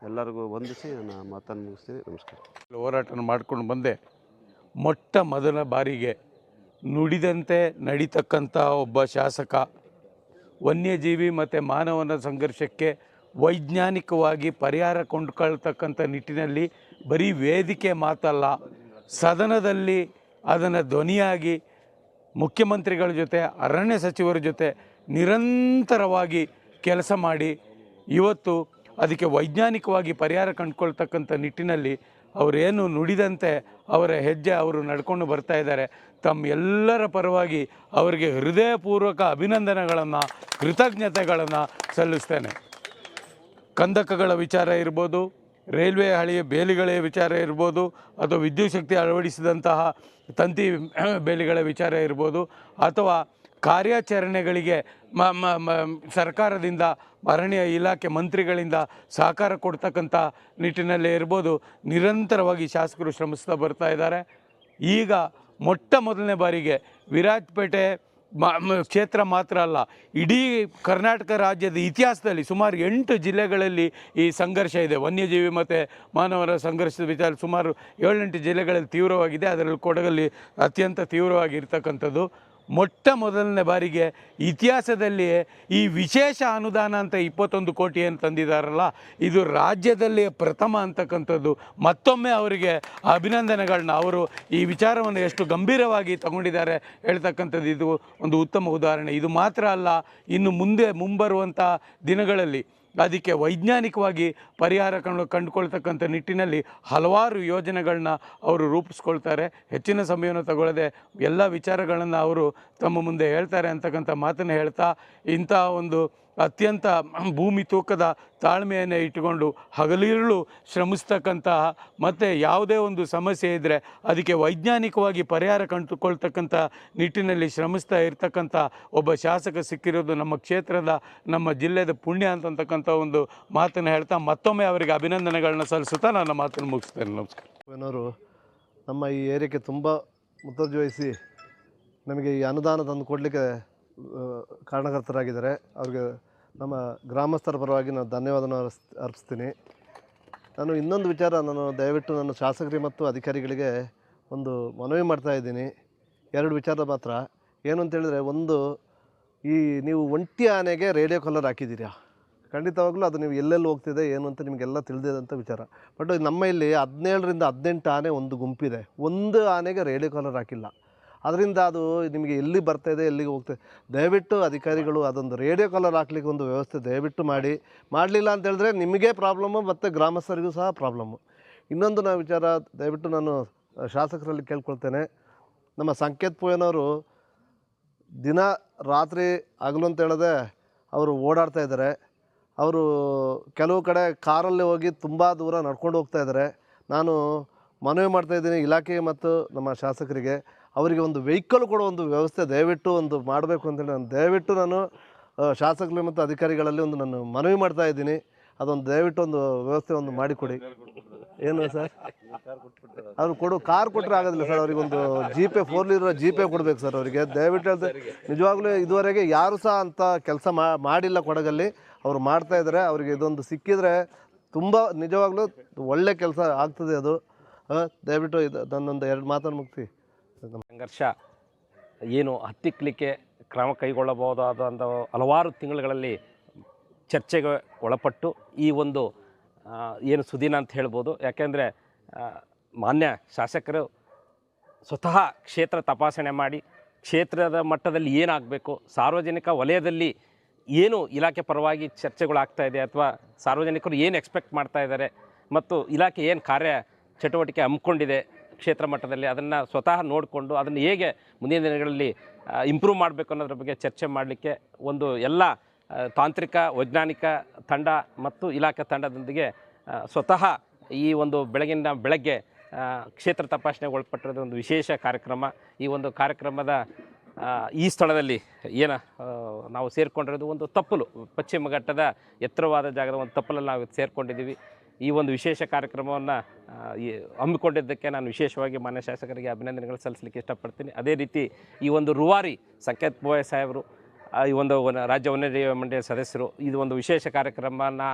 ಎಲ್ಲರಿಗೂ ವಂದಿಸಿ ನನ್ನ ಮಾತನ್ನು ಮುಗಿಸ್ತೀನಿ. ನಮಸ್ಕಾರ. ಹೋರಾಟ ಮಾಡ್ಕೊಂಡು ಬಂದೆ. ಮೊಟ್ಟ ಮೊದಲ ಬಾರಿಗೆ ನುಡಿದಂತೆ ನಡೀತಕ್ಕಂಥ ಒಬ್ಬ ಶಾಸಕ, ವನ್ಯಜೀವಿ ಮತ್ತು ಮಾನವನ ಸಂಘರ್ಷಕ್ಕೆ ವೈಜ್ಞಾನಿಕವಾಗಿ ಪರಿಹಾರ ಕೊಂಡ್ಕೊಳ್ತಕ್ಕಂಥ ನಿಟ್ಟಿನಲ್ಲಿ ಬರೀ ವೇದಿಕೆ ಮಾತಲ್ಲ, ಸದನದಲ್ಲಿ ಅದನ್ನು ಧ್ವನಿಯಾಗಿ ಮುಖ್ಯಮಂತ್ರಿಗಳ ಜೊತೆ, ಅರಣ್ಯ ಸಚಿವರ ಜೊತೆ ನಿರಂತರವಾಗಿ ಕೆಲಸ ಮಾಡಿ ಇವತ್ತು ಅದಕ್ಕೆ ವೈಜ್ಞಾನಿಕವಾಗಿ ಪರಿಹಾರ ಕಂಡುಕೊಳ್ತಕ್ಕಂಥ ನಿಟ್ಟಿನಲ್ಲಿ ಅವರೇನು ನುಡಿದಂತೆ ಅವರ ಹೆಜ್ಜೆ ಅವರು ನಡ್ಕೊಂಡು ಬರ್ತಾ ಇದ್ದಾರೆ. ತಮ್ಮ ಎಲ್ಲರ ಪರವಾಗಿ ಅವರಿಗೆ ಹೃದಯಪೂರ್ವಕ ಅಭಿನಂದನೆಗಳನ್ನು, ಕೃತಜ್ಞತೆಗಳನ್ನು ಸಲ್ಲಿಸ್ತೇನೆ. ಕಂದಕಗಳ ವಿಚಾರ ಇರ್ಬೋದು, ರೈಲ್ವೆ ಹಳಿಯ ಬೇಲಿಗಳ ವಿಚಾರ ಇರ್ಬೋದು, ಅಥವಾ ವಿದ್ಯುತ್ ಶಕ್ತಿ ಅಳವಡಿಸಿದಂತಹ ತಂತಿ ಬೇಲಿಗಳ ವಿಚಾರ ಇರ್ಬೋದು, ಅಥವಾ ಕಾರ್ಯಾಚರಣೆಗಳಿಗೆ ಮ ಸರ್ಕಾರದಿಂದ ಅರಣ್ಯ ಇಲಾಖೆ ಮಂತ್ರಿಗಳಿಂದ ಸಹಕಾರ ಕೊಡ್ತಕ್ಕಂಥ ನಿಟ್ಟಿನಲ್ಲಿ ಇರ್ಬೋದು, ನಿರಂತರವಾಗಿ ಶಾಸಕರು ಶ್ರಮಿಸ್ತಾ ಬರ್ತಾ ಇದ್ದಾರೆ. ಈಗ ಮೊಟ್ಟ ಮೊದಲನೇ ಬಾರಿಗೆ ವಿರಾಜಪೇಟೆ ಕ್ಷೇತ್ರ ಮಾತ್ರ ಅಲ್ಲ, ಇಡೀ ಕರ್ನಾಟಕ ರಾಜ್ಯದ ಇತಿಹಾಸದಲ್ಲಿ ಸುಮಾರು ಎಂಟು ಜಿಲ್ಲೆಗಳಲ್ಲಿ ಈ ಸಂಘರ್ಷ ಇದೆ. ವನ್ಯಜೀವಿ ಮತ್ತು ಮಾನವರ ಸಂಘರ್ಷದ ವಿಚಾರ ಸುಮಾರು ಏಳೆಂಟು ಜಿಲ್ಲೆಗಳಲ್ಲಿ ತೀವ್ರವಾಗಿದೆ. ಅದರಲ್ಲಿ ಕೊಡಗಲ್ಲಿ ಅತ್ಯಂತ ತೀವ್ರವಾಗಿರ್ತಕ್ಕಂಥದ್ದು. ಮೊಟ್ಟ ಮೊದಲನೇ ಬಾರಿಗೆ ಇತಿಹಾಸದಲ್ಲಿಯೇ ಈ ವಿಶೇಷ ಅನುದಾನ ಅಂತ ಇಪ್ಪತ್ತೊಂದು ಕೋಟಿ ಏನು ತಂದಿದ್ದಾರಲ್ಲ, ಇದು ರಾಜ್ಯದಲ್ಲಿ ಪ್ರಥಮ ಅಂತಕ್ಕಂಥದ್ದು. ಮತ್ತೊಮ್ಮೆ ಅವರಿಗೆ ಅಭಿನಂದನೆಗಳನ್ನ. ಅವರು ಈ ವಿಚಾರವನ್ನು ಎಷ್ಟು ಗಂಭೀರವಾಗಿ ತಗೊಂಡಿದ್ದಾರೆ ಹೇಳ್ತಕ್ಕಂಥದ್ದು ಇದು ಒಂದು ಉತ್ತಮ ಉದಾಹರಣೆ. ಇದು ಮಾತ್ರ ಅಲ್ಲ, ಇನ್ನು ಮುಂದೆ ಮುಂಬರುವಂಥ ದಿನಗಳಲ್ಲಿ ಅದಕ್ಕೆ ವೈಜ್ಞಾನಿಕವಾಗಿ ಪರಿಹಾರ ಕಂಡು ಕಂಡುಕೊಳ್ತಕ್ಕಂಥ ನಿಟ್ಟಿನಲ್ಲಿ ಹಲವಾರು ಯೋಜನೆಗಳನ್ನ ಅವರು ರೂಪಿಸ್ಕೊಳ್ತಾರೆ. ಹೆಚ್ಚಿನ ಸಮಯವನ್ನು ತಗೊಳ್ಳದೆ ಎಲ್ಲ ವಿಚಾರಗಳನ್ನು ಅವರು ತಮ್ಮ ಮುಂದೆ ಹೇಳ್ತಾರೆ ಅಂತಕ್ಕಂಥ ಮಾತನ್ನು ಹೇಳ್ತಾ ಇಂಥ ಒಂದು ಅತ್ಯಂತ ಭೂಮಿ ತೂಕದ ತಾಳ್ಮೆಯನ್ನು ಇಟ್ಟುಕೊಂಡು ಹಗಲಿರುಳು ಶ್ರಮಿಸ್ತಕ್ಕಂತಹ ಮತ್ತು ಯಾವುದೇ ಒಂದು ಸಮಸ್ಯೆ ಇದ್ದರೆ ಅದಕ್ಕೆ ವೈಜ್ಞಾನಿಕವಾಗಿ ಪರಿಹಾರ ಕಂಡುಕೊಳ್ತಕ್ಕಂಥ ನಿಟ್ಟಿನಲ್ಲಿ ಶ್ರಮಿಸ್ತಾ ಇರ್ತಕ್ಕಂಥ ಒಬ್ಬ ಶಾಸಕ ಸಿಕ್ಕಿರೋದು ನಮ್ಮ ಕ್ಷೇತ್ರದ, ನಮ್ಮ ಜಿಲ್ಲೆದ ಪುಣ್ಯ ಅಂತಕ್ಕಂಥ ಒಂದು ಮಾತನ್ನು ಹೇಳ್ತಾ ಮತ್ತೊಮ್ಮೆ ಅವರಿಗೆ ಅಭಿನಂದನೆಗಳನ್ನ ಸಲ್ಲಿಸುತ್ತಾ ನನ್ನ ಮಾತನ್ನು ಮುಗಿಸ್ತೇನೆ. ನಮಸ್ಕಾರ. ನಮ್ಮ ಈ ಏರಿಯಾಕ್ಕೆ ತುಂಬ ಮುತುವರ್ಜಿ ನಮಗೆ ಈ ಅನುದಾನ ತಂದು ಕೊಡಲಿಕ್ಕೆ ಕಾರಣಕರ್ತರಾಗಿದ್ದಾರೆ. ಅವ್ರಿಗೆ ನಮ್ಮ ಗ್ರಾಮಸ್ಥರ ಪರವಾಗಿ ನಾನು ಧನ್ಯವಾದನ ಅರ್ಸ್, ಅರ್ಪಿಸ್ತೀನಿ. ನಾನು ಇನ್ನೊಂದು ವಿಚಾರ, ನಾನು ದಯವಿಟ್ಟು ನನ್ನ ಶಾಸಕರಿಗೆ ಮತ್ತು ಅಧಿಕಾರಿಗಳಿಗೆ ಒಂದು ಮನವಿ ಮಾಡ್ತಾ ಇದ್ದೀನಿ. ಎರಡು ವಿಚಾರ ಮಾತ್ರ. ಏನು ಅಂತೇಳಿದರೆ ಒಂದು, ಈ ನೀವು ಒಂಟಿ ಆನೆಗೆ ರೇಡಿಯೋ ಕಾಲರ್ ಹಾಕಿದ್ದೀರಾ? ಖಂಡಿತವಾಗ್ಲೂ ಅದು ನೀವು ಎಲ್ಲೆಲ್ಲಿ ಹೋಗ್ತಿದೆ, ಏನು ಅಂತ ನಿಮಗೆಲ್ಲ ತಿಳಿದಿದಂಥ ವಿಚಾರ. ಬಟ್ ನಮ್ಮ ಇಲ್ಲಿ ಹದಿನೇಳರಿಂದ ಹದಿನೆಂಟು ಆನೆ ಒಂದು ಗುಂಪಿದೆ. ಒಂದು ಆನೆಗೆ ರೇಡಿಯೋ ಕಾಲರ್ ಹಾಕಿಲ್ಲ. ಅದರಿಂದ ಅದು ನಿಮಗೆ ಎಲ್ಲಿ ಬರ್ತಾ ಇದೆ, ಎಲ್ಲಿಗೆ ಹೋಗ್ತದೆ ದಯವಿಟ್ಟು ಅಧಿಕಾರಿಗಳು ಅದೊಂದು ರೇಡಿಯೋ ಕಾಲರ್ ಹಾಕ್ಲಿಕ್ಕೆ ಒಂದು ವ್ಯವಸ್ಥೆ ದಯವಿಟ್ಟು ಮಾಡಿ. ಮಾಡಲಿಲ್ಲ ಅಂತ ಹೇಳಿದ್ರೆ ನಿಮಗೆ ಪ್ರಾಬ್ಲಮ್ಮು ಮತ್ತು ಗ್ರಾಮಸ್ಥರಿಗೂ ಸಹ ಪ್ರಾಬ್ಲಮ್ಮು ಇನ್ನೊಂದು ನಾವು ವಿಚಾರ, ದಯವಿಟ್ಟು ನಾನು ಶಾಸಕರಲ್ಲಿ ಕೇಳ್ಕೊಳ್ತೇನೆ. ನಮ್ಮ ಸಂಕೇತ್ ಪೂಯನವರು ದಿನ ರಾತ್ರಿ ಆಗಲು ಅಂತ ಅವರು ಓಡಾಡ್ತಾ ಇದ್ದಾರೆ. ಅವರು ಕೆಲವು ಕಡೆ ಕಾರಲ್ಲಿ ಹೋಗಿ ತುಂಬ ದೂರ ನಡ್ಕೊಂಡು ಹೋಗ್ತಾ ಇದ್ದಾರೆ. ನಾನು ಮನವಿ ಮಾಡ್ತಾಯಿದ್ದೀನಿ ಇಲಾಖೆಗೆ ಮತ್ತು ನಮ್ಮ ಶಾಸಕರಿಗೆ. ಅವರಿಗೆ ಒಂದು ವೆಹಿಕಲ್ ಕೊಡೋ ಒಂದು ವ್ಯವಸ್ಥೆ ದಯವಿಟ್ಟು ಒಂದು ಮಾಡಬೇಕು ಅಂತೇಳಿ ನಾನು ದಯವಿಟ್ಟು ನಾನು ಶಾಸಕರು ಮತ್ತು ಅಧಿಕಾರಿಗಳಲ್ಲಿ ಒಂದು ನಾನು ಮನವಿ ಮಾಡ್ತಾ ಇದ್ದೀನಿ. ಅದೊಂದು ದಯವಿಟ್ಟು ಒಂದು ವ್ಯವಸ್ಥೆ ಒಂದು ಮಾಡಿಕೊಡಿ. ಏನು ಸರ್? ಅವ್ರು ಕೊಡು, ಕಾರ್ ಕೊಟ್ಟರೆ ಆಗೋದಿಲ್ಲ ಸರ್, ಅವ್ರಿಗೆ ಒಂದು ಜಿ ಪೇ ಕೊಡ್ಬೇಕು ಸರ್ ಅವರಿಗೆ. ದಯವಿಟ್ಟು ಹೇಳ್ದೆ, ನಿಜವಾಗ್ಲೂ ಇದುವರೆಗೆ ಯಾರು ಸಹ ಅಂತ ಕೆಲಸ ಮಾಡಿಲ್ಲ ಕೊಡಗಲ್ಲಿ. ಅವರು ಮಾಡ್ತಾ ಇದ್ದಾರೆ, ಅವರಿಗೆ ಇದೊಂದು ಸಿಕ್ಕಿದರೆ ತುಂಬ ನಿಜವಾಗ್ಲೂ ಒಳ್ಳೆ ಕೆಲಸ ಆಗ್ತದೆ ಅದು. ದಯವಿಟ್ಟು ಇದು, ನನ್ನೊಂದು ಎರಡು ಮಾತನ್ನು ಮುಗಿಸಿ. ಸಂಘರ್ಷ ಏನು ಹತ್ತಿಕ್ಕಲಿಕ್ಕೆ ಕ್ರಮ ಕೈಗೊಳ್ಳಬಹುದಾದಂಥ ಹಲವಾರು ತಿಂಗಳುಗಳಲ್ಲಿ ಚರ್ಚೆಗೆ ಒಳಪಟ್ಟು ಈ ಒಂದು ಏನು ಸುದಿನ ಅಂತ ಹೇಳ್ಬೋದು. ಯಾಕೆಂದರೆ ಮಾನ್ಯ ಶಾಸಕರು ಸ್ವತಃ ಕ್ಷೇತ್ರ ತಪಾಸಣೆ ಮಾಡಿ, ಕ್ಷೇತ್ರದ ಮಟ್ಟದಲ್ಲಿ ಏನಾಗಬೇಕು, ಸಾರ್ವಜನಿಕ ವಲಯದಲ್ಲಿ ಏನು ಇಲಾಖೆ ಪರವಾಗಿ ಚರ್ಚೆಗಳಾಗ್ತಾ ಇದೆ ಅಥವಾ ಸಾರ್ವಜನಿಕರು ಏನು ಎಕ್ಸ್ಪೆಕ್ಟ್ ಮಾಡ್ತಾ ಇದ್ದಾರೆ ಮತ್ತು ಇಲಾಖೆ ಏನು ಕಾರ್ಯ ಚಟುವಟಿಕೆ ಹಮ್ಮಿಕೊಂಡಿದೆ ಕ್ಷೇತ್ರ ಮಟ್ಟದಲ್ಲಿ ಅದನ್ನು ಸ್ವತಃ ನೋಡಿಕೊಂಡು ಅದನ್ನು ಹೇಗೆ ಮುಂದಿನ ದಿನಗಳಲ್ಲಿ ಇಂಪ್ರೂವ್ ಮಾಡಬೇಕು ಅನ್ನೋದ್ರ ಬಗ್ಗೆ ಚರ್ಚೆ ಮಾಡಲಿಕ್ಕೆ ಒಂದು ಎಲ್ಲ ತಾಂತ್ರಿಕ, ವೈಜ್ಞಾನಿಕ ತಂಡ ಮತ್ತು ಇಲಾಖೆ ತಂಡದೊಂದಿಗೆ ಸ್ವತಃ ಈ ಒಂದು ಬೆಳಗಿನ ಬೆಳಗ್ಗೆ ಕ್ಷೇತ್ರ ತಪಾಸಣೆಗೆ ಒಳಪಟ್ಟಿರೋದು ಒಂದು ವಿಶೇಷ ಕಾರ್ಯಕ್ರಮ. ಈ ಒಂದು ಕಾರ್ಯಕ್ರಮದ ಈ ಸ್ಥಳದಲ್ಲಿ ಏನು ನಾವು ಸೇರಿಕೊಂಡಿರೋದು ಒಂದು ತಪ್ಪಲು, ಪಶ್ಚಿಮ ಘಟ್ಟದ ಎತ್ತರವಾದ ಜಾಗದ ಒಂದು ತಪ್ಪಲಲ್ಲಿ ನಾವು ಸೇರಿಕೊಂಡಿದ್ದೀವಿ. ಈ ಒಂದು ವಿಶೇಷ ಕಾರ್ಯಕ್ರಮವನ್ನು ಹಮ್ಮಿಕೊಂಡಿದ್ದಕ್ಕೆ ನಾನು ವಿಶೇಷವಾಗಿ ಮಾನ್ಯ ಶಾಸಕರಿಗೆ ಅಭಿನಂದನೆಗಳು ಸಲ್ಲಿಸಲಿಕ್ಕೆ ಇಷ್ಟಪಡ್ತೀನಿ. ಅದೇ ರೀತಿ ಈ ಒಂದು ರುವಾರಿ ಸಂಕೇತ್ ಬೋಯ್ ಸಾಹೇಬರು ಈ ಒಂದು ರಾಜ್ಯ ವನ್ಯಜೀವಿ ಮಂಡಳಿಯ ಸದಸ್ಯರು ಇದು ಒಂದು ವಿಶೇಷ ಕಾರ್ಯಕ್ರಮನ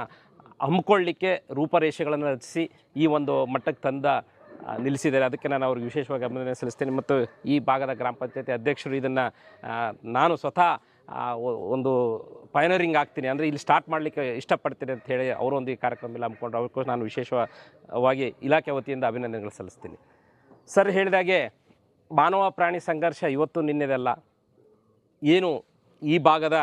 ಹಮ್ಮಿಕೊಳ್ಳಿಕ್ಕೆ ರೂಪರೇಷೆಗಳನ್ನು ರಚಿಸಿ ಈ ಒಂದು ಮಟ್ಟಕ್ಕೆ ತಂದ ನಿಲ್ಲಿಸಿದ್ದಾರೆ. ಅದಕ್ಕೆ ನಾನು ಅವ್ರಿಗೆ ವಿಶೇಷವಾಗಿ ಅಭಿನಂದನೆ ಸಲ್ಲಿಸ್ತೇನೆ. ಮತ್ತು ಈ ಭಾಗದ ಗ್ರಾಮ ಪಂಚಾಯತಿ ಅಧ್ಯಕ್ಷರು ಇದನ್ನು ನಾನು ಸ್ವತಃ ಒಂದು ಪಯನರಿಂಗ್ ಆಗ್ತೀನಿ. ಅಂದರೆ ಇಲ್ಲಿ ಸ್ಟಾರ್ಟ್ ಮಾಡಲಿಕ್ಕೆ ಇಷ್ಟಪಡ್ತೀನಿ ಅಂತ ಹೇಳಿ ಅವರೊಂದು ಈ ಕಾರ್ಯಕ್ರಮದಲ್ಲಿ ಹಮ್ಮಿಕೊಂಡ್ರು. ಅವ್ರಿಗೋಸ್ಕರ ನಾನು ವಿಶೇಷವಾಗಿ ಇಲಾಖೆ ವತಿಯಿಂದ ಅಭಿನಂದನೆಗಳು ಸಲ್ಲಿಸ್ತೀನಿ. ಸರ್ ಹೇಳಿದಾಗೆ ಮಾನವ ಪ್ರಾಣಿ ಸಂಘರ್ಷ ಇವತ್ತು ನಿನ್ನೆದಲ್ಲ. ಏನು ಈ ಭಾಗದ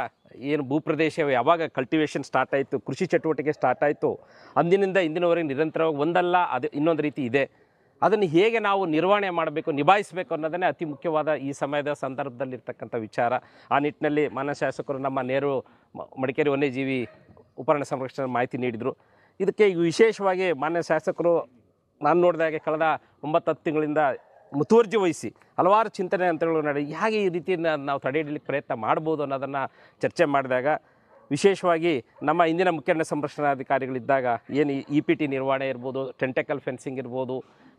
ಏನು ಭೂಪ್ರದೇಶ ಯಾವಾಗ ಕಲ್ಟಿವೇಷನ್ ಸ್ಟಾರ್ಟ್ ಆಯಿತು, ಕೃಷಿ ಚಟುವಟಿಕೆ ಸ್ಟಾರ್ಟ್ ಆಯಿತು, ಅಂದಿನಿಂದ ಇಂದಿನವರೆಗೆ ನಿರಂತರವಾಗಿ ಒಂದಲ್ಲ, ಅದು ಇನ್ನೊಂದು ರೀತಿ ಇದೆ. ಅದನ್ನು ಹೇಗೆ ನಾವು ನಿರ್ವಹಣೆ ಮಾಡಬೇಕು, ನಿಭಾಯಿಸಬೇಕು ಅನ್ನೋದನ್ನೇ ಅತಿ ಮುಖ್ಯವಾದ ಈ ಸಮಯದ ಸಂದರ್ಭದಲ್ಲಿರ್ತಕ್ಕಂಥ ವಿಚಾರ. ಆ ನಿಟ್ಟಿನಲ್ಲಿ ಮಾನ್ಯ ಶಾಸಕರು ನಮ್ಮ ನೇರು ಮಡಿಕೇರಿ ವನ್ಯಜೀವಿ ಉಪರಣ ಸಂರಕ್ಷಣೆ ಮಾಹಿತಿ ನೀಡಿದರು. ಇದಕ್ಕೆ ವಿಶೇಷವಾಗಿ ಮಾನ್ಯ ಶಾಸಕರು ನಾನು ನೋಡಿದಾಗೆ ಕಳೆದ ಒಂಬತ್ತು ಹತ್ತು ತಿಂಗಳಿಂದ ಮುತುವರ್ಜಿ ವಹಿಸಿ ಹಲವಾರು ಚಿಂತನೆ ಅಂತಗಳು ನಡೆ, ಹೇಗೆ ಈ ರೀತಿ ನಾವು ತಡೆ ಹಿಡಿಲಿಕ್ಕೆ ಪ್ರಯತ್ನ ಮಾಡ್ಬೋದು ಅನ್ನೋದನ್ನು ಚರ್ಚೆ ಮಾಡಿದಾಗ, ವಿಶೇಷವಾಗಿ ನಮ್ಮ ಇಂದಿನ ಮುಖ್ಯ ಸಂರಕ್ಷಣಾಧಿಕಾರಿಗಳಿದ್ದಾಗ ಏನು ಇ ಪಿ ಟಿ ನಿರ್ವಹಣೆ ಇರ್ಬೋದು, ಟೆಂಟೆಕಲ್ ಫೆನ್ಸಿಂಗ್ ಇರ್ಬೋದು